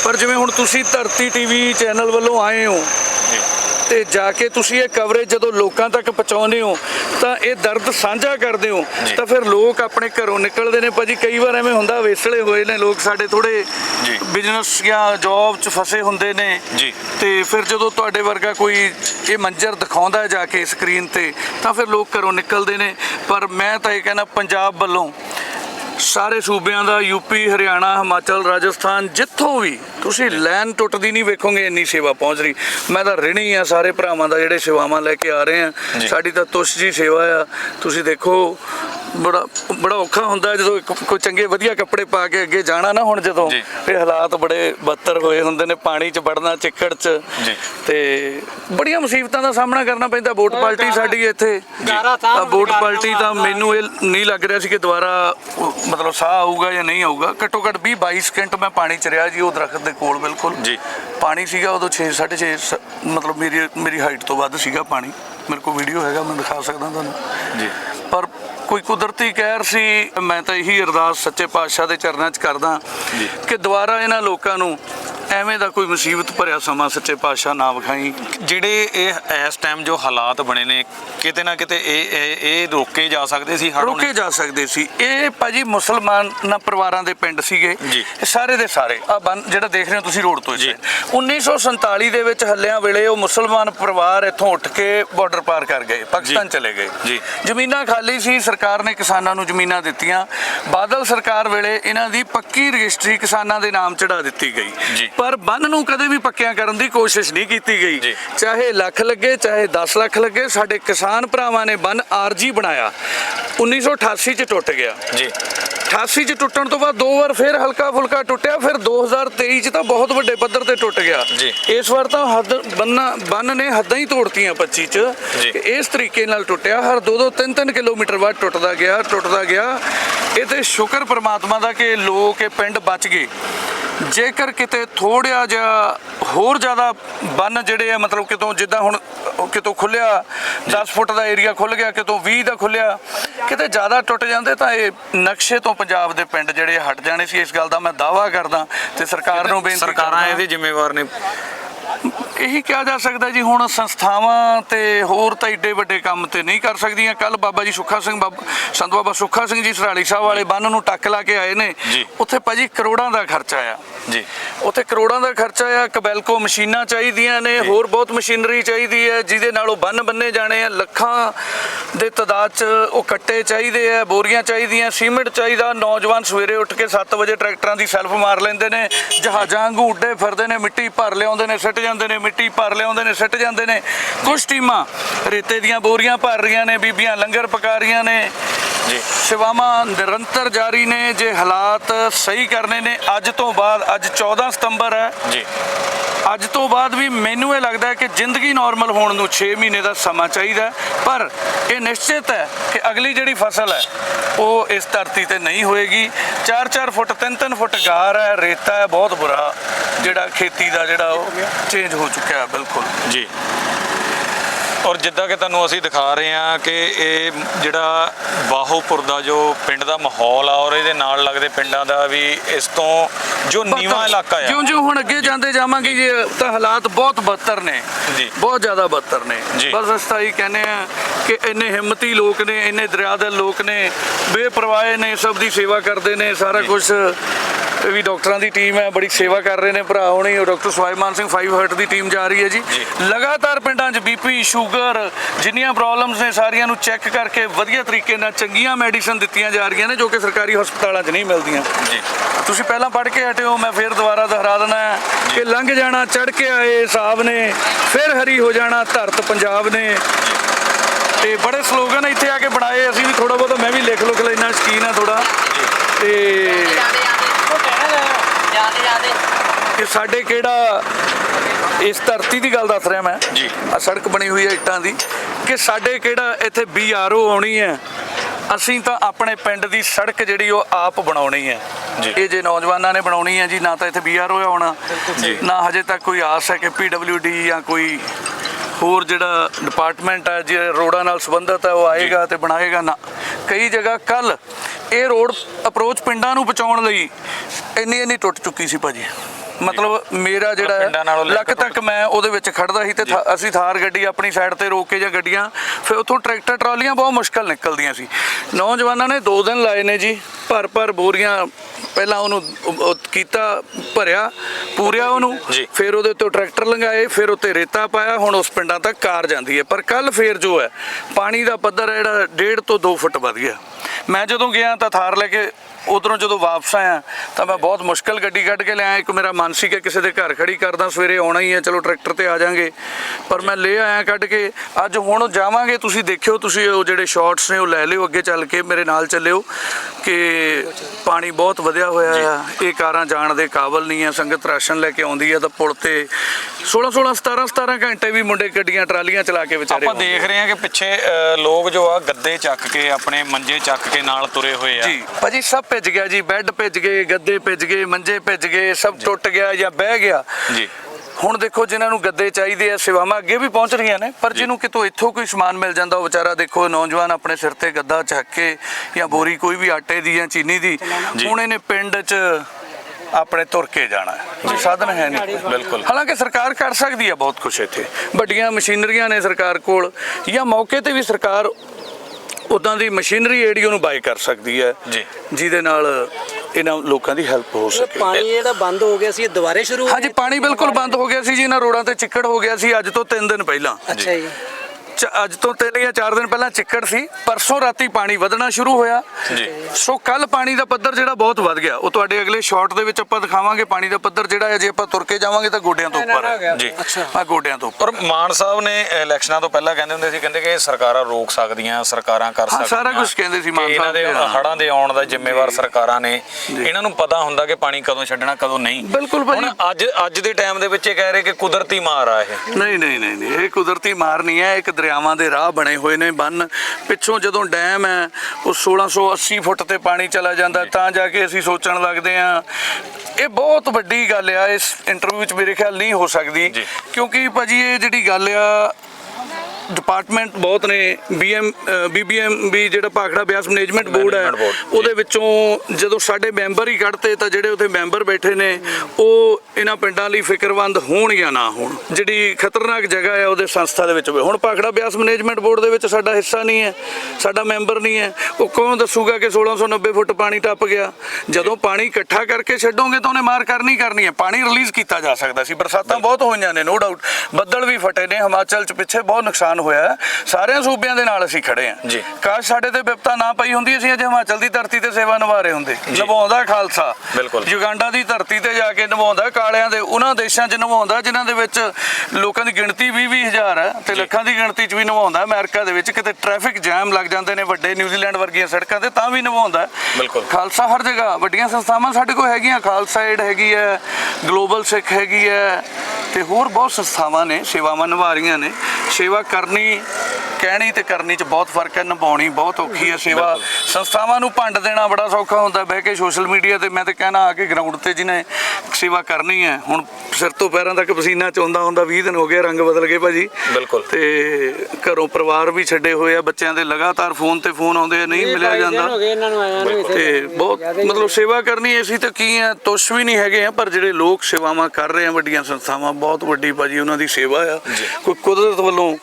ਪਰ ਜਿਵੇਂ ਹੁਣ ਤੁਸੀਂ ਧਰਤੀ ਟੀਵੀ ਚੈਨਲ ਵੱਲੋਂ ਆਏ ਹੋ ਤੇ ਜਾ ਕੇ ਤੁਸੀਂ ਇਹ ਕਵਰੇਜ ਜਦੋਂ ਲੋਕਾਂ ਤੱਕ ਪਹੁੰਚਾਉਂਦੇ ਹੋ ਤਾਂ ਇਹ ਦਰਦ ਸਾਂਝਾ ਕਰਦੇ ਹੋ। ਤਾਂ ਫਿਰ ਲੋਕ ਆਪਣੇ ਘਰੋਂ ਨਿਕਲਦੇ ਨੇ ਭਾਜੀ ਕਈ ਵਾਰ ਐਵੇਂ ਹੁੰਦਾ ਵੇਸਲੇ ਹੋਏ ਨੇ ਲੋਕ ਸਾਡੇ ਥੋੜੇ
ਜੀ।
ਬਿਜ਼ਨਸ ਜਾਂ ਜੌਬ 'ਚ ਫਸੇ ਹੁੰਦੇ ਨੇ
ਜੀ।
ਤੇ ਫਿਰ ਜਦੋਂ ਤੁਹਾਡੇ ਵਰਗਾ ਕੋਈ ਇਹ ਮੰਜ਼ਰ ਦਿਖਾਉਂਦਾ ਜਾ ਕੇ ਸਕਰੀਨ ਤੇ ਤਾਂ ਫਿਰ ਲੋਕ ਘਰੋਂ ਨਿਕਲਦੇ ਨੇ ਪਰ ਮੈਂ ਤਾਂ ਇਹ ਕਹਿੰਦਾ ਪੰਜਾਬ ਵੱਲੋਂ ਸਾਰੇ ਸੂਬਿਆਂ ਦਾ ਯੂਪੀ ਹਰਿਆਣਾ ਹਿਮਾਚਲ ਰਾਜਸਥਾਨ ਜਿੱਥੋਂ ਵੀ ਤੁਸੀਂ ਲਾਈਨ ਟੁੱਟਦੀ ਨਹੀਂ ਵੇਖੋਗੇ ਇੰਨੀ ਸੇਵਾ ਪਹੁੰਚ ਰਹੀ। ਮੈਂ ਤਾਂ ਰਿਣੀ ਆ ਸਾਰੇ ਭਰਾਵਾਂ ਦਾ ਜਿਹੜੇ ਸੇਵਾਵਾਂ ਲੈ ਕੇ ਆ ਰਹੇ ਆ। ਸਾਡੀ ਤਾਂ ਤੁਸ਼ ਜੀ ਸੇਵਾ ਆ। ਤੁਸੀਂ ਦੇਖੋ ਬੜਾ ਬੜਾ ਔਖਾ ਹੁੰਦਾ ਜਦੋਂ ਇੱਕ- ਕੋਈ ਚੰਗੇ ਵਧੀਆ ਕੱਪੜੇ ਪਾ ਕੇ ਅੱਗੇ ਜਾਣਾ ਨਾ ਹੁਣ ਜਦੋਂ
ਜੀ।
ਇਹ ਹਾਲਾਤ ਬੜੇ ਬੱਤਰ ਹੋਏ ਹੁੰਦੇ ਨੇ ਪਾਣੀ 'ਚ ਵੜਨਾ ਚਿੱਕੜ 'ਚ।
ਜੀ।
ਤੇ ਬੜੀਆਂ ਮੁਸੀਬਤਾਂ ਦਾ ਸਾਹਮਣਾ ਕਰਨਾ ਪੈਂਦਾ। ਵੋਟ ਪਾਰਟੀ ਸਾਡੀ ਇੱਥੇ।
ਗਾਰਾ ਤਾਂ
ਆ ਵੋਟ
ਗਾਰਾ
ਪਾਰਟੀ ਤਾਂ। ਮੈਨੂੰ ਇਹ ਨਹੀਂ ਲੱਗ ਰਿਹਾ ਸੀ ਕਿ ਦੁਬਾਰਾ ਉਹ ਮਤਲਬ ਸਾਹ ਆਊਗਾ ਜਾਂ ਨਹੀਂ ਆਊਗਾ। ਘੱਟੋ ਘੱਟ 20 22 ਸਕਿੰਟ ਮੈਂ ਪਾਣੀ ਚ ਰਿਹਾ ਜੀ ਉਹ ਦਰਖਤ ਦੇ ਕੋਲ ਬਿਲਕੁਲ।
ਜੀ।
ਪਾਣੀ ਸੀਗਾ ਉਦੋਂ 6 6.5 ਮਤਲਬ ਮੇਰੀ ਮੇਰੀ ਹਾਈਟ ਤੋਂ ਵੱਧ ਸੀਗਾ ਪਾਣੀ। ਮੇਰੇ ਕੋਲ ਵੀਡੀਓ ਹੈਗਾ ਮੈਂ ਦਿਖਾ ਸਕਦਾ ਤੁਹਾਨੂੰ।
ਜੀ।
ਪਰ ਕੋਈ ਕੁਦਰਤੀ ਕਹਿਰ ਸੀ ਮੈਂ ਤਾਂ ਇਹੀ ਅਰਦਾਸ ਸੱਚੇ ਪਾਤਸ਼ਾਹ ਦੇ ਚਰਨਾਂ 'ਚ ਕਰਦਾ
ਜੀ।
ਕਿ ਦੁਬਾਰਾ ਇਹਨਾਂ ਲੋਕਾਂ ਨੂੰ ਐਵੇਂ ਦਾ ਕੋਈ ਮੁਸੀਬਤ ਭਰਿਆ ਸਮਾਂ ਸੱਚੇ ਪਾਤਸ਼ਾਹ ਨਾ ਵਿਖਾਈ
ਜਿਹੜੇ ਇਹ ਇਸ ਟਾਈਮ ਜੋ ਹਾਲਾਤ ਬਣੇ ਨੇ ਕਿਤੇ ਨਾ ਕਿਤੇ ਇਹ ਇਹ ਇਹ ਰੋਕੇ ਜਾ ਸਕਦੇ ਸੀ ਹੜ੍ਹ
ਰੋਕੇ ਜਾ ਸਕਦੇ ਸੀ ਇਹ ਭਾਜੀ ਮੁਸਲਮਾਨ ਨਾ ਪਰਿਵਾਰਾਂ ਦੇ ਪਿੰਡ ਸੀਗੇ
ਜੀ।
ਇਹ ਸਾਰੇ ਦੇ ਸਾਰੇ ਆ ਜਿਹੜਾ ਦੇਖ ਰਹੇ ਹੋ ਤੁਸੀਂ ਰੋਡ ਤੋਂ
ਜੀ।
ਇੱਥੇ 1947 ਦੇ ਵਿੱਚ ਹੱਲਿਆਂ ਵੇਲੇ ਉਹ ਮੁਸਲਮਾਨ ਪਰਿਵਾਰ ਇੱਥੋਂ ਉੱਠ ਕੇ ਬਾਰਡਰ ਪਾਰ ਕਰ ਗਏ ਪਾਕਿਸਤਾਨ
ਜੀ।
ਚਲੇ ਗਏ
ਜੀ।
ਜ਼ਮੀਨਾਂ ਖਾਲੀ ਸੀ ਸਰਕਾਰ ਨੇ ਕਿਸਾਨਾਂ ਨੂੰ ਜ਼ਮੀਨਾਂ ਦਿੱਤੀਆਂ। ਬਾਦਲ ਸਰਕਾਰ ਵੇਲੇ ਇਹਨਾਂ ਦੀ ਪੱਕੀ ਰਜਿਸਟਰੀ ਕਿਸਾਨਾਂ ਦੇ ਨਾਮ ਚੜਾ ਦਿੱਤੀ ਗਈ। ਪਰ ਬੰਨ ਨੂੰ ਕਦੇ ਵੀ ਪੱਕਿਆਂ ਕਰਨ ਦੀ ਕੋਸ਼ਿਸ਼ ਨਹੀਂ ਕੀਤੀ ਗਈ। ਚਾਹੇ ਲੱਖ ਲੱਗੇ ਚਾਹੇ 10 ਲੱਖ ਲੱਗੇ ਸਾਡੇ ਕਿਸਾਨ ਭਰਾਵਾਂ ਨੇ ਬੰਨ ਆਰਜੀ ਬਣਾਇਆ। 1988 ਚ ਟੁੱਟ ਗਿਆ।
ਜੀ।
88 ਚ ਟੁੱਟਣ ਤੋਂ ਬਾਅਦ ਦੋ ਵਾਰ ਫਿਰ ਹਲਕਾ ਫੁਲਕਾ ਟੁੱਟਿਆ ਫਿਰ 2023 ਚ ਤਾਂ ਬਹੁਤ ਵੱਡੇ ਪੱਧਰ ਤੇ ਟੁੱਟ ਗਿਆ।
ਜੀ।
ਇਸ ਵਾਰ ਤਾਂ ਹੱਦ ਬੰਨਾ ਬੰਨ ਨੇ ਹੱਦਾਂ ਹੀ ਤੋੜਤੀਆਂ 25 ਚ। ਇਸ ਤਰੀਕੇ ਨਾਲ ਟੁੱਟਿਆ ਹਰ 2-2 3-3 ਕਿਲੋਮੀਟਰ ਬਾਅਦ ਟੁੱਟਦਾ ਗਿਆ ਟੁੱਟਦਾ ਗਿਆ। ਇਹ ਤੇ ਸ਼ੁਕਰ ਪ੍ਰਮਾਤਮਾ ਦਾ ਕਿ ਲੋਕ ਇਹ ਪਿੰਡ ਬਚ ਗਏ। ਜੇਕਰ ਕਿਤੇ ਥੋੜਿਆ ਜਿਹਾ ਹੋਰ ਜ਼ਿਆਦਾ ਬੰਨ ਜਿਹੜੇ ਆ ਮਤਲਬ ਕਿਤੋਂ ਜਿੱਦਾਂ ਹੁਣ ਕਿਤੋਂ ਖੁੱਲਿਆ 10 ਫੁੱਟ ਦਾ ਏਰੀਆ ਖੁੱਲ ਗਿਆ ਕਿਤੋਂ 20 ਦਾ ਖੁੱਲਿਆ ਕਿਤੇ ਜ਼ਿਆਦਾ ਟੁੱਟ ਜਾਂਦੇ ਤਾਂ ਇਹ ਨਕਸ਼ੇ ਤੋਂ ਪੰਜਾਬ ਦੇ ਪਿੰਡ ਜਿਹੜੇ ਹਟ ਜਾਣੇ ਸੀ ਇਸ ਗੱਲ ਦਾ ਮੈਂ ਦਾਵਾ ਕਰਦਾ ਤੇ ਸਰਕਾਰ ਨੂੰ ਬੇਨਤੀ
ਸਰਕਾਰਾਂ। ਇਹਦੇ ਜ਼ਿੰਮੇਵਾਰ ਨੇ
ਇਹੀ ਕਿਹਾ ਜਾ ਸਕਦਾ ਜੀ ਹੁਣ ਸੰਸਥਾਵਾਂ ਤੇ ਹੋਰ ਤਾਂ ਏਡੇ ਵੱਡੇ ਕੰਮ ਤੇ ਨਹੀਂ ਕਰ ਸਕਦੀਆਂ। ਕੱਲ ਬਾਬਾ ਜੀ ਸੁੱਖਾ ਸਿੰਘ ਬਾਬਾ ਸੰਤ ਬਾਬਾ ਸੁੱਖਾ ਸਿੰਘ ਜੀ ਸਰਾਲੀ ਸਾਹਿਬ ਵਾਲੇ ਬੰਨ ਨੂੰ ਟੱਕ ਲਾ ਕੇ ਆਏ ਨੇ। ਉੱਥੇ ਭਾਜੀ ਕਰੋੜਾਂ ਦਾ ਖਰਚਾ ਆ
ਜੀ।
ਉੱਥੇ ਕਰੋੜਾਂ ਦਾ ਖਰਚਾ ਆ ਕਬੈਲਕੋ ਮਸ਼ੀਨਾਂ ਚਾਹੀਦੀਆਂ ਨੇ ਹੋਰ ਬਹੁਤ ਮਸ਼ੀਨਰੀ ਚਾਹੀਦੀ ਹੈ ਜਿਹਦੇ ਨਾਲ ਉਹ ਬੰਨ ਬੰਨੇ ਜਾਣੇ ਆ। ਲੱਖਾਂ ਦੇ ਤਦਾਦ ਚ ਉਹ ਕੱਟੇ ਚਾਹੀਦੇ ਆ ਬੋਰੀਆਂ ਚਾਹੀਦੀਆਂ ਸੀਮਿੰਟ ਚਾਹੀਦਾ। ਨੌਜਵਾਨ ਸਵੇਰੇ ਉੱਠ ਕੇ 7 ਵਜੇ ਟਰੈਕਟਰਾਂ ਦੀ ਸੈਲਫ ਮਾਰ ਲੈਂਦੇ ਨੇ। ਜਹਾਜ਼ਾਂ ਵਾਂਗੂ ਉੱਡੇ ਫਿਰਦੇ ਨੇ ਮਿੱਟੀ ਭਰ ਲਿਆਉਂਦੇ ਨੇ ਸਿੱਟ ਜਾਂਦੇ ਨੇ ਮਿੱਟੀ ਭਰ ਲਿਆਉਂਦੇ ਨੇ ਸਿੱਟ ਜਾਂਦੇ ਨੇ। ਕੁਝ ਟੀਮਾਂ ਰੇਤੇ ਦੀਆਂ ਬੋਰੀਆਂ ਭਰ ਰਹੀਆਂ ਨੇ ਬੀਬੀਆਂ ਲੰਗਰ ਪਕਾ ਰਹੀਆਂ ਨੇ।
ਜੀ।
ਸੇਵਾਵਾਂ ਨਿਰੰਤਰ ਜਾਰੀ ਨੇ ਜੇ ਹਾਲਾਤ ਸਹੀ ਕਰਨੇ ਨੇ ਅੱਜ ਤੋਂ ਬਾਅਦ ਅੱਜ 14 ਸਤੰਬਰ ਹੈ।
ਜੀ।
ਅੱਜ ਤੋਂ ਬਾਅਦ ਵੀ ਮੈਨੂੰ ਇਹ ਲੱਗਦਾ ਹੈ ਕਿ ਜ਼ਿੰਦਗੀ ਨਾਰਮਲ ਹੋਣ ਨੂੰ 6 ਮਹੀਨੇ ਦਾ ਸਮਾਂ ਚਾਹੀਦਾ ਪਰ ਇਹ ਨਿਸ਼ਚਿਤ ਹੈ ਕਿ ਅਗਲੀ ਜਿਹੜੀ ਫਸਲ ਹੈ, ਉਹ ਇਸ ਧਰਤੀ ਤੇ ਨਹੀਂ ਹੋਏਗੀ। 4-4 ਫੁੱਟ 3-3 ਫੁੱਟ ਗਾਰ ਹੈ, ਰੇਤਾ ਹੈ, ਬਹੁਤ ਬੁਰਾ ਜਿਹੜਾ ਖੇਤੀ ਦਾ ਜਿਹੜਾ ਉਹ ਚੇਂਜ ਹੋ ਚੁੱਕਿਆ ਬਿਲਕੁਲ।
ਜੀ। ਔਰ ਜਿੱਦਾਂ ਕਿ ਤੁਹਾਨੂੰ ਅਸੀਂ ਦਿਖਾ ਰਹੇ ਹਾਂ ਕਿ ਇਹ ਜਿਹੜਾ ਬਾਹੋਪੁਰ ਦਾ ਜੋ ਪਿੰਡ ਦਾ ਮਾਹੌਲ ਆ ਔਰ ਇਹਦੇ ਨਾਲ ਲੱਗਦੇ ਪਿੰਡਾਂ ਦਾ ਵੀ ਇਸ ਤੋਂ ਜੋ ਨੀਵਾਂ ਇਲਾਕਾ ਆ।
ਜਿਉਂ ਜਿਉਂ ਹੁਣ ਅੱਗੇ ਜਾਂਦੇ ਜਾਵਾਂਗੇ ਜੀ ਤਾਂ ਹਾਲਾਤ ਬਹੁਤ ਬੱਤਰ ਨੇ।
ਜੀ।
ਬਹੁਤ ਜ਼ਿਆਦਾ ਬੱਤਰ ਨੇ। ਬਸ ਅਸੀਂ ਹੀ ਕਹਿੰਦੇ ਆ ਕਿ ਇੰਨੇ ਹਿੰਮਤੀ ਲੋਕ ਨੇ ਇੰਨੇ ਦਰਿਆਦਲ ਲੋਕ ਨੇ ਬੇਪਰਵਾਹ ਨੇ ਸਭ ਦੀ ਸੇਵਾ ਕਰਦੇ ਨੇ ਸਾਰਾ ਕੁਝ ਇਹ ਵੀ ਡਾਕਟਰਾਂ ਦੀ ਟੀਮ ਹੈ ਬੜੀ ਸੇਵਾ ਕਰ ਰਹੇ ਨੇ ਭਰਾ ਹੋਣੀ ਡਾਕਟਰ ਸਵਾਈਮਾਨ ਸਿੰਘ 5 ਹਰਟ ਦੀ ਟੀਮ ਜਾ ਰਹੀ ਹੈ ਜੀ। ਲਗਾਤਾਰ ਪਿੰਡਾਂ 'ਚ ਬੀਪੀ ਸ਼ੂਗਰ ਜਿੰਨੀਆਂ ਪ੍ਰੋਬਲਮਸ ਨੇ ਸਾਰੀਆਂ ਨੂੰ ਚੈੱਕ ਕਰਕੇ ਵਧੀਆ ਤਰੀਕੇ ਨਾਲ ਚੰਗੀਆਂ ਮੈਡੀਸਨ ਦਿੱਤੀਆਂ ਜਾ ਰਹੀਆਂ ਨੇ ਜੋ ਕਿ ਸਰਕਾਰੀ ਹਸਪਤਾਲਾਂ 'ਚ ਨਹੀਂ ਮਿਲਦੀਆਂ।
ਜੀ।
ਤੁਸੀਂ ਪਹਿਲਾਂ ਪੜ੍ਹ ਕੇ ਹਟੇ ਹੋ ਮੈਂ ਫਿਰ ਦੁਬਾਰਾ ਦੁਹਰਾ ਦੇਣਾ ਕਿ ਲੰਘ ਜਾਣਾ ਚੜ ਕੇ ਆਏ ਸਾਹਿਬ ਨੇ ਫਿਰ ਹਰੀ ਹੋ ਜਾਣਾ ਧਰਤ ਪੰਜਾਬ ਨੇ। ਤੇ ਬੜੇ ਸਲੋਗਨ ਇੱਥੇ ਆ ਕੇ ਬਣਾਏ ਅਸੀਂ ਵੀ ਥੋੜਾ ਬਹੁਤਾ ਮੈਂ ਵੀ ਲਿਖ ਲੁਕ ਲੈਣਾ ਸ਼ਕੀਨ ਆ ਥੋੜਾ ਤੇ ਕਿ ਸਾਡੇ ਕਿਹੜਾ ਇਸ ਧਰਤੀ ਦੀ ਗੱਲ ਦੱਸ ਰਿਹਾ ਮੈਂ
ਜੀ।
ਆ ਸੜਕ ਬਣੀ ਹੋਈ ਹੈ ਇੱਟਾਂ ਦੀ ਕਿ ਸਾਡੇ ਕਿਹੜਾ ਇੱਥੇ ਬੀਆਰਓ ਆਉਣੀ ਹੈ ਅਸੀਂ ਤਾਂ ਆਪਣੇ ਪਿੰਡ ਦੀ ਸੜਕ ਜਿਹੜੀ ਉਹ ਆਪ ਬਣਾਉਣੀ ਹੈ
ਜੀ।
ਇਹ ਜੇ ਨੌਜਵਾਨਾਂ ਨੇ ਬਣਾਉਣੀ ਹੈ ਜੀ ਨਾ ਤਾਂ ਇੱਥੇ ਬੀਆਰਓ ਆਉਣਾ
ਜੀ।
ਨਾ ਹਜੇ ਤੱਕ ਕੋਈ ਆਸ ਹੈ ਕਿ ਪੀਡਬਲਯੂਡੀ ਜਾਂ ਕੋਈ ਹੋਰ ਜਿਹੜਾ ਡਿਪਾਰਟਮੈਂਟ ਹੈ ਜੇ ਰੋਡਾਂ ਨਾਲ ਸੰਬੰਧਿਤ ਹੈ ਉਹ ਆਏਗਾ ਤੇ ਬਣਾਏਗਾ ਨਾ। ਕਈ ਜਗ੍ਹਾ ਕੱਲ ਇਹ ਰੋਡ ਅਪਰੋਚ ਪਿੰਡਾਂ ਨੂੰ ਬਚਾਉਣ ਲਈ ਇੰਨੀ ਇੰਨੀ ਟੁੱਟ ਚੁੱਕੀ ਸੀ ਭਾਜੀ। ਮਤਲਬ ਮੇਰਾ ਜਿਹੜਾ ਹੈ, ਲੱਕ ਤੱਕ ਮੈਂ ਉਹਦੇ ਵਿੱਚ ਖੜਦਾ ਸੀ ਤੇ ਥਾ- ਅਸੀਂ ਥਾਰ ਗੱਡੀ ਆਪਣੀ ਸਾਈਡ ਤੇ ਰੋਕ ਕੇ ਜਾਂ ਗੱਡੀਆਂ ਫਿਰ ਉੱਥੋਂ ਟਰੈਕਟਰ ਟਰਾਲੀਆਂ ਬਹੁਤ ਮੁਸ਼ਕਲ ਨਿਕਲਦੀਆਂ ਸੀ। ਨੌਜਵਾਨਾਂ ਨੇ 2 ਦਿਨ ਲਾਏ ਨੇ ਜੀ ਭਰ ਭਰ ਬੋਰੀਆਂ ਪਹਿਲਾਂ ਉਹਨੂੰ ਉਹ- ਉਹ ਕੀਤਾ ਭਰਿਆ ਪੂਰਿਆ ਉਹਨੂੰ
ਜੀ।
ਫਿਰ ਉਹਦੇ ਉੱਤੇ ਟਰੈਕਟਰ ਲੰਗਾਏ ਫਿਰ ਉੱਤੇ ਰੇਤਾ ਪਾਇਆ ਹੁਣ ਉਸ ਪਿੰਡਾਂ ਤੱਕ ਕਾਰ ਜਾਂਦੀ ਹੈ। ਪਰ ਕੱਲ ਫੇਰ ਜੋ ਹੈ ਪਾਣੀ ਦਾ ਪੱਧਰ ਹੈ ਜਿਹੜਾ 1.5 ਤੋਂ 2 ਫੁੱਟ ਵੱਧ ਗਿਆ। ਮੈਂ ਜਦੋਂ ਗਿਆ ਤਾਂ ਥਾਰ ਲੈ ਕੇ ਉਧਰੋਂ ਜਦੋਂ ਵਾਪਸ ਆਇਆ ਤਾਂ ਮੈਂ ਬਹੁਤ ਮੁਸ਼ਕਲ ਗੱਡੀ ਕੱਢ ਕੇ ਲਿਆਇਆ। ਇੱਕ ਮੇਰਾ ਮਨ ਸੀ ਕਿ ਕਿਸੇ ਦੇ ਘਰ ਖੜੀ ਕਰਦਾ ਸਵੇਰੇ ਆਉਣਾ ਹੀ ਹੈ ਚਲੋ ਟਰੈਕਟਰ ਤੇ ਆ ਜਾਾਂਗੇ। ਪਰ ਮੈਂ ਲੈ ਆਇਆ ਕੱਢ ਕੇ। ਅੱਜ ਹੁਣ ਜਾਵਾਂਗੇ ਤੁਸੀਂ ਦੇਖਿਓ ਤੁਸੀਂ ਉਹ ਜਿਹੜੇ ਸ਼ਾਰਟਸ ਨੇ ਉਹ ਲੈ ਲਿਓ ਅੱਗੇ ਚੱਲ ਕੇ ਮੇਰੇ ਨਾਲ ਚੱਲਿਓ ਕਿ ਪਾਣੀ ਬਹੁਤ ਵਧਿਆ ਹੋਇਆ ਆ। ਇਹ ਕਾਰਾਂ ਜਾਣ ਦੇ ਕਾਬਲ ਨਹੀਂ ਆ। ਸੰਗਤ ਰਾਸ਼ਨ ਲੈ ਕੇ ਆਉਂਦੀ ਹੈ ਤਾਂ ਪੁਲ ਤੇ 16 16 17 17 ਘੰਟੇ ਵੀ ਮੁੰਡੇ ਗੱਡੀਆਂ ਟਰਾਲੀਆਂ ਚਲਾ ਕੇ ਵਿਚਾਰੇ
ਆਪਾਂ ਦੇਖ ਰਹੇ ਹਾਂ ਕਿ ਪਿੱਛੇ ਲੋਕ ਜੋ ਆ ਗੱਦੇ ਚੱਕ ਕੇ ਆਪਣੇ ਮੰਜੇ ਚੱਕ ਕੇ ਨਾਲ ਤੁਰੇ ਹੋਏ ਆ।
ਜੀ। ਭਾਜੀ ਸਭ ਭਿੱਜ ਗਿਆ ਜੀ ਬੈੱਡ ਭਿੱਜ ਗਏ ਗੱਦੇ ਭਿੱਜ ਗਏ ਮੰਜੇ ਭਿੱਜ ਗਏ ਸਭ ਟੁੱਟ ਗਿਆ ਜਾਂ ਬਹਿ ਗਿਆ।
ਜੀ।
ਹੁਣ ਦੇਖੋ ਜਿਨ੍ਹਾਂ ਨੂੰ ਗੱਦੇ ਚਾਹੀਦੇ ਆ ਸੇਵਾਵਾਂ ਅੱਗੇ ਵੀ ਪਹੁੰਚ ਰਹੀਆਂ ਨੇ ਪਰ ਜਿਹਨੂੰ ਕਿਤੋਂ ਇੱਥੋਂ ਕੋਈ ਸਮਾਨ ਮਿਲ ਜਾਂਦਾ ਉਹ ਵਿਚਾਰਾ ਦੇਖੋ ਨੌਜਵਾਨ ਆਪਣੇ ਸਿਰ ਤੇ ਗੱਦਾ ਚੱਕ ਕੇ ਜਾਂ ਬੋਰੀ ਕੋਈ ਵੀ ਆਟੇ ਦੀ ਜਾਂ ਚੀਨੀ ਦੀ
ਜੀ।
ਹੁਣ ਇਹਨੇ ਪਿੰਡ 'ਚ ਆਪਣੇ ਤੁਰ ਕੇ ਜਾਣਾ ਕੋਈ ਸਾਧਨ ਹੈ ਨਹੀਂ।
ਬਿਲਕੁਲ।
ਹਾਲਾਂਕਿ ਸਰਕਾਰ ਕਰ ਸਕਦੀ ਹੈ ਬਹੁਤ ਕੁਝ ਇੱਥੇ। ਵੱਡੀਆਂ ਮਸ਼ੀਨਰੀਆਂ ਨੇ ਸਰਕਾਰ ਕੋਲ ਜਾਂ ਮੌਕੇ ਤੇ ਵੀ ਸਰਕਾਰ ਉਦਾਂ ਦੀ ਮਸ਼ੀਨਰੀ ਏਡੀ ਉਹਨੂੰ ਬਾਈ ਕਰ ਸਕਦੀ ਹੈ
ਜੀ।
ਜਿਹਦੇ ਨਾਲ ਇਹਨਾਂ ਲੋਕਾਂ ਦੀ ਹੈਲਪ ਹੋ ਸਕੇ
ਪਾਣੀ ਜਿਹੜਾ ਬੰਦ ਹੋ ਗਿਆ ਸੀ ਇਹ ਦੁਬਾਰੇ ਸ਼ੁਰੂ ਹੋ
ਹਾਂਜੀ? ਪਾਣੀ ਬਿਲਕੁਲ ਬੰਦ ਹੋ ਗਿਆ ਸੀ ਜੀ ਇਹਨਾਂ ਰੋਡਾਂ ਤੇ ਚਿੱਕੜ ਹੋ ਗਿਆ ਸੀ ਅੱਜ ਤੋਂ 3 ਦਿਨ ਪਹਿਲਾਂ
ਅੱਛਾ ਜੀ
ਅੱਜ ਤੋਂ 3 ਜਾਂ 4 ਦਿਨ ਪਹਿਲਾਂ ਚਿੱਕੜ ਸੀ ਪਰਸੋਂ ਰਾਤੀ ਪਾਣੀ ਵਧਣਾ ਸ਼ੁਰੂ ਹੋਇਆ।
ਜੀ।
ਸੋ ਕੱਲ ਪਾਣੀ ਦਾ ਪੱਧਰ ਜਿਹੜਾ ਬਹੁਤ ਵੱਧ ਗਿਆ। ਉਹ ਤੁਹਾਡੇ ਅਗਲੇ ਸ਼ਾਟ ਦੇ ਵਿੱਚ ਆਪਾਂ ਦਿਖਾਵਾਂਗੇ ਪਾਣੀ ਦਾ ਪੱਧਰ ਜਿਹੜਾ ਹੈ ਜੇ ਆਪਾਂ ਤੁਰ ਕੇ ਜਾਵਾਂਗੇ ਤਾਂ ਗੋਡਿਆਂ ਤੋਂ ਉੱਪਰ। ਹੈ
ਜੀ
ਆ ਗੋਡਿਆਂ ਤੋਂ ਉੱਪਰ।
ਪਰ ਮਾਨ ਸਾਹਿਬ ਨੇ ਇਲੈਕਸ਼ਨਾਂ ਤੋਂ ਪਹਿਲਾਂ ਕਹਿੰਦੇ ਹੁੰਦੇ ਸੀ ਕਹਿੰਦੇ ਕਿ ਸਰਕਾਰਾਂ ਰੋਕ ਸਕਦੀਆਂ ਸਰਕਾਰਾਂ ਕਰ ਸਕਦੀਆਂ।
ਸਾਰਾ ਕੁਛ ਕਹਿੰਦੇ ਸੀ ਮਾਨ
ਕਿ ਇਹਨਾਂ
ਸਾਹਿਬ
ਦੇ। ਹੜਾਂ ਦੇ ਆਉਣ ਦਾ ਜ਼ਿੰਮੇਵਾਰ ਸਰਕਾਰਾਂ ਨੇ। ਇਹਨਾਂ ਨੂੰ ਪਤਾ ਹੁੰਦਾ ਕਿ ਪਾਣੀ ਕਦੋਂ ਛੱਡਣਾ ਕਦੋਂ ਨਹੀਂ।
ਬਿਲਕੁਲ ਭਾਜੀ।
ਹੁਣ ਅੱਜ ਅੱਜ ਦੇ ਟਾਈਮ ਦੇ ਵਿੱਚ ਇਹ ਕਹਿ ਰਹੇ ਕਿ ਕੁਦਰਤੀ ਮਾਰ ਆ ਇਹ।
ਨਹੀਂ ਨਹੀਂ ਨਹੀਂ ਨਹੀਂ ਇਹ ਕੁਦਰਤੀ ਮਾਰ ਨਹੀਂ ਹੈ ਇੱਕ ਦਰਿਆਵਾਂ ਦੇ ਰਾਹ ਬਣੇ ਹੋਏ ਨੇ ਬੰਨ ਪਿੱਛੋਂ ਜਦੋਂ ਡੈਮ ਹੈ ਉਹ 1680 ਫੁੱਟ ਤੇ ਪਾਣੀ ਚਲਾ ਜਾਂਦਾ ਤਾਂ ਜਾ ਕੇ ਅਸੀਂ ਸੋਚਣ ਲੱਗਦੇ ਆ ਇਹ ਬਹੁਤ ਵੱਡੀ ਗੱਲ ਆ ਇਸ ਇੰਟਰਵਿਊ ਵਿੱਚ ਮੇਰੇ ਖਿਆਲ ਨਹੀਂ ਹੋ ਸਕਦੀ। ਕਿਉਂਕਿ ਭਾਜੀ ਇਹ ਜਿਹੜੀ ਗੱਲ ਆ ਡਿਪਾਰਟਮੈਂਟ ਬਹੁਤ ਨੇ ਬੀਐਮ ਬੀਬੀਐਮ ਵੀ ਜਿਹੜਾ ਭਾਖੜਾ ਬਿਆਸ ਮੈਨੇਜਮੈਂਟ ਬੋਰਡ ਹੈ। ਉਹਦੇ ਵਿੱਚੋਂ ਜਦੋਂ ਸਾਡੇ ਮੈਂਬਰ ਹੀ ਕੱਢਤੇ ਤਾਂ ਜਿਹੜੇ ਉੱਥੇ ਮੈਂਬਰ ਬੈਠੇ ਨੇ ਉਹ ਇਹਨਾਂ ਪਿੰਡਾਂ ਲਈ ਫਿਕਰਮੰਦ ਹੋਣ ਜਾਂ ਨਾ ਹੋਣ। ਜਿਹੜੀ ਖਤਰਨਾਕ ਜਗ੍ਹਾ ਹੈ ਉਹਦੇ ਸੰਸਥਾ ਦੇ ਵਿੱਚ ਹੁਣ ਭਾਖੜਾ ਬਿਆਸ ਮੈਨੇਜਮੈਂਟ ਬੋਰਡ ਦੇ ਵਿੱਚ ਸਾਡਾ ਹਿੱਸਾ ਨਹੀਂ ਹੈ ਸਾਡਾ ਮੈਂਬਰ ਨਹੀਂ ਹੈ। ਉਹ ਕੌਣ ਦੱਸੂਗਾ ਕਿ 1690 ਫੁੱਟ ਪਾਣੀ ਟੱਪ ਗਿਆ? ਜਦੋਂ ਪਾਣੀ ਇਕੱਠਾ ਕਰਕੇ ਛੱਡੋਗੇ ਤਾਂ ਉਹਨੇ ਮਾਰ ਕਰਨੀ ਕਰਨੀ ਹੈ। ਪਾਣੀ ਰਿਲੀਜ਼ ਕੀਤਾ ਜਾ ਸਕਦਾ ਸੀ। ਬਰਸਾਤਾਂ ਬਹੁਤ ਹੋਈਆਂ ਨੇ ਨੋ ਡਾਊਟ ਬੱਦਲ ਵੀ ਫਟੇ ਨੇ ਹਿਮਾਚਲ ਚ ਪਿੱਛੇ ਬਹੁਤ ਨੁਕਸਾਨ ਹੋਇਆ ਹੈ। ਸਾਰਿਆਂ ਸੂਬਿਆਂ ਦੇ ਨਾਲ ਅਸੀਂ ਖੜੇ ਹਾਂ।
ਜੀ।
ਕਾਸ਼ ਸਾਡੇ ਤੇ ਵਿਪਤਾ ਨਾ ਪਈ ਹੁੰਦੀ ਅਸੀਂ ਅੱਜ ਹਿਮਾਚਲ ਦੀ ਧਰਤੀ ਤੇ ਸੇਵਾ ਨਿਭਾ ਰਹੇ ਹੁੰਦੇ। ਨਿਭਾਉਂਦਾ ਖਾਲਸਾ। ਯੁਗਾਂਡਾ ਦੀ ਧਰਤੀ ਤੇ ਜਾ ਕੇ ਨਿਭਾਉਂਦਾ ਕਾਲਿਆਂ ਦੇ ਉਹਨਾਂ ਦੇਸ਼ਾਂ 'ਚ ਨਿਭਾਉਂਦਾ ਜਿਨ੍ਹਾਂ ਦੇ ਵਿੱਚ ਲੋਕਾਂ ਦੀ ਗਿਣਤੀ 20 ਹਜ਼ਾਰ ਹੈ ਤੇ ਲੱਖਾਂ ਦੀ ਗਿਣਤੀ 'ਚ ਵੀ ਨਿਭਾਉਂਦਾ ਅਮਰੀਕਾ ਦੇ ਵਿੱਚ ਕਿਤੇ ਟ੍ਰੈਫਿਕ ਜੈਮ ਲੱਗ ਜਾਂਦੇ ਨੇ ਵੱਡੇ ਨਿਊਜ਼ੀਲੈਂਡ ਵਰਗੀਆਂ ਸੜਕਾਂ ਤੇ ਤਾਂ ਵੀ ਨਿਭਾਉਂਦਾ
ਬਿਲਕੁਲ।
ਖਾਲਸਾ ਹਰ ਜਗ੍ਹਾ ਵੱਡੀਆਂ ਸੰਸਥਾਵਾਂ ਸਾਡੇ ਕੋਲ ਹੈਗੀਆਂ। ਖਾਲਸਾ ਏਡ ਹੈਗੀ ਹੈ ਗਲੋਬਲ ਸਿੱਖ ਹੈਗੀ ਹੈ ਤੇ ਹੋਰ ਬਹੁਤ ਸੰਸਥਾਵਾਂ ਨੇ ਸੇਵਾਵਾਂ ਨਿਭਾ ਰਹੀਆਂ ਨੇ। ਸੇਵਾ ਕਰਨੀ ਕਹਿਣੀ ਤੇ ਕਰਨੀ 'ਚ ਬਹੁਤ ਫ਼ਰਕ ਹੈ ਨਿਭਾਉਣੀ ਬਹੁਤ ਔਖੀ ਹੈ ਸੇਵਾ। ਸੰਸਥਾਵਾਂ ਨੂੰ ਭੰਡ ਦੇਣਾ ਬੜਾ ਸੌਖਾ ਹੁੰਦਾ ਬਹਿ ਕੇ ਸੋਸ਼ਲ ਮੀਡੀਆ ਤੇ ਮੈਂ ਤੇ ਕਹਿਣਾ ਆ ਕੇ ਗਰਾਊਂਡ ਤੇ ਜਿਹਨੇ ਸੇਵਾ ਕਰਨੀ ਹੈ ਹੁਣ ਸਿਰ ਤੋਂ ਪੈਰਾਂ ਤੱਕ ਪਸੀਨਾ ਚੋਂਦਾ ਹੁੰਦਾ 20 ਦਿਨ ਹੋ ਗਏ ਰੰਗ ਬਦਲ ਗਏ ਭਾਜੀ।
ਬਿਲਕੁਲ।
ਤੇ ਘਰੋਂ ਪਰਿਵਾਰ ਵੀ ਛੱਡੇ ਹੋਏ ਆ ਬੱਚਿਆਂ ਦੇ ਲਗਾਤਾਰ ਫੋਨ ਤੇ ਫੋਨ ਆਉਂਦੇ ਆ ਨਹੀਂ ਮਿਲਿਆ ਜਾਂਦਾ। ਤੇ ਬਹੁਤ ਮਤਲਬ ਸੇਵਾ ਕਰਨੀ ਅਸੀਂ ਤਾਂ ਕੀ ਆ ਤੁਸ਼ ਵੀ ਨਹੀਂ ਹੈਗੇ ਆ ਪਰ ਜਿਹੜੇ ਲੋਕ ਸੇਵਾਵਾਂ ਕਰ ਰਹੇ ਆ ਵੱਡੀਆਂ ਸੰਸਥਾਵਾਂ ਬਹੁਤ ਵੱਡੀ ਭਾਜੀ ਉਹਨਾਂ ਦੀ ਸੇਵਾ ਆ। ਕੋਈ ਕੁਦਰਤ ਵੱਲੋਂ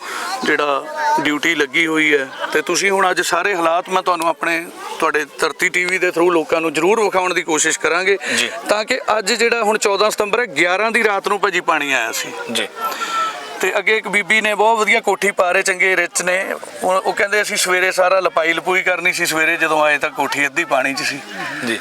ਜਿਹੜਾ ਡਿਊਟੀ ਲੱਗੀ ਹੋਈ ਹੈ ਤੇ ਤੁਸੀਂ ਹੁਣ ਅੱਜ ਸਾਰੇ ਹਾਲਾਤ ਮੈਂ ਤੁਹਾਨੂੰ ਆਪਣੇ ਤੁਹਾਡੇ ਧਰਤੀ ਟੀਵੀ ਦੇ ਥਰੂ ਲੋਕਾਂ ਨੂੰ ਜ਼ਰੂਰ ਵਿਖਾਉਣ ਦੀ ਕੋਸ਼ਿਸ਼ ਕਰਾਂਗੇ। ਤਾਂ ਕਿ ਅੱਜ ਜਿਹੜਾ ਹੁਣ 14 ਸਤੰਬਰ ਹੈ 11 ਦੀ ਰਾਤ ਨੂੰ ਭਾਜੀ ਪਾਣੀ ਆਇਆ ਸੀ।
ਜੀ।
ਤੇ ਅੱਗੇ ਇੱਕ ਬੀਬੀ ਨੇ ਬਹੁਤ ਵਧੀਆ ਕੋਠੀ ਪਾ ਰਹੇ ਚੰਗੇ ਰਿਚ ਨੇ। ਉਹ ਕਹਿੰਦੇ ਅਸੀਂ ਸਵੇਰੇ ਸਾਰਾ ਲਪਾਈ ਲਪੂਈ ਕਰਨੀ ਸੀ ਸਵੇਰੇ ਜਦੋਂ ਆਏ ਤਾਂ ਕੋਠੀ ਅੱਧੀ ਪਾਣੀ 'ਚ ਸੀ।
ਜੀ।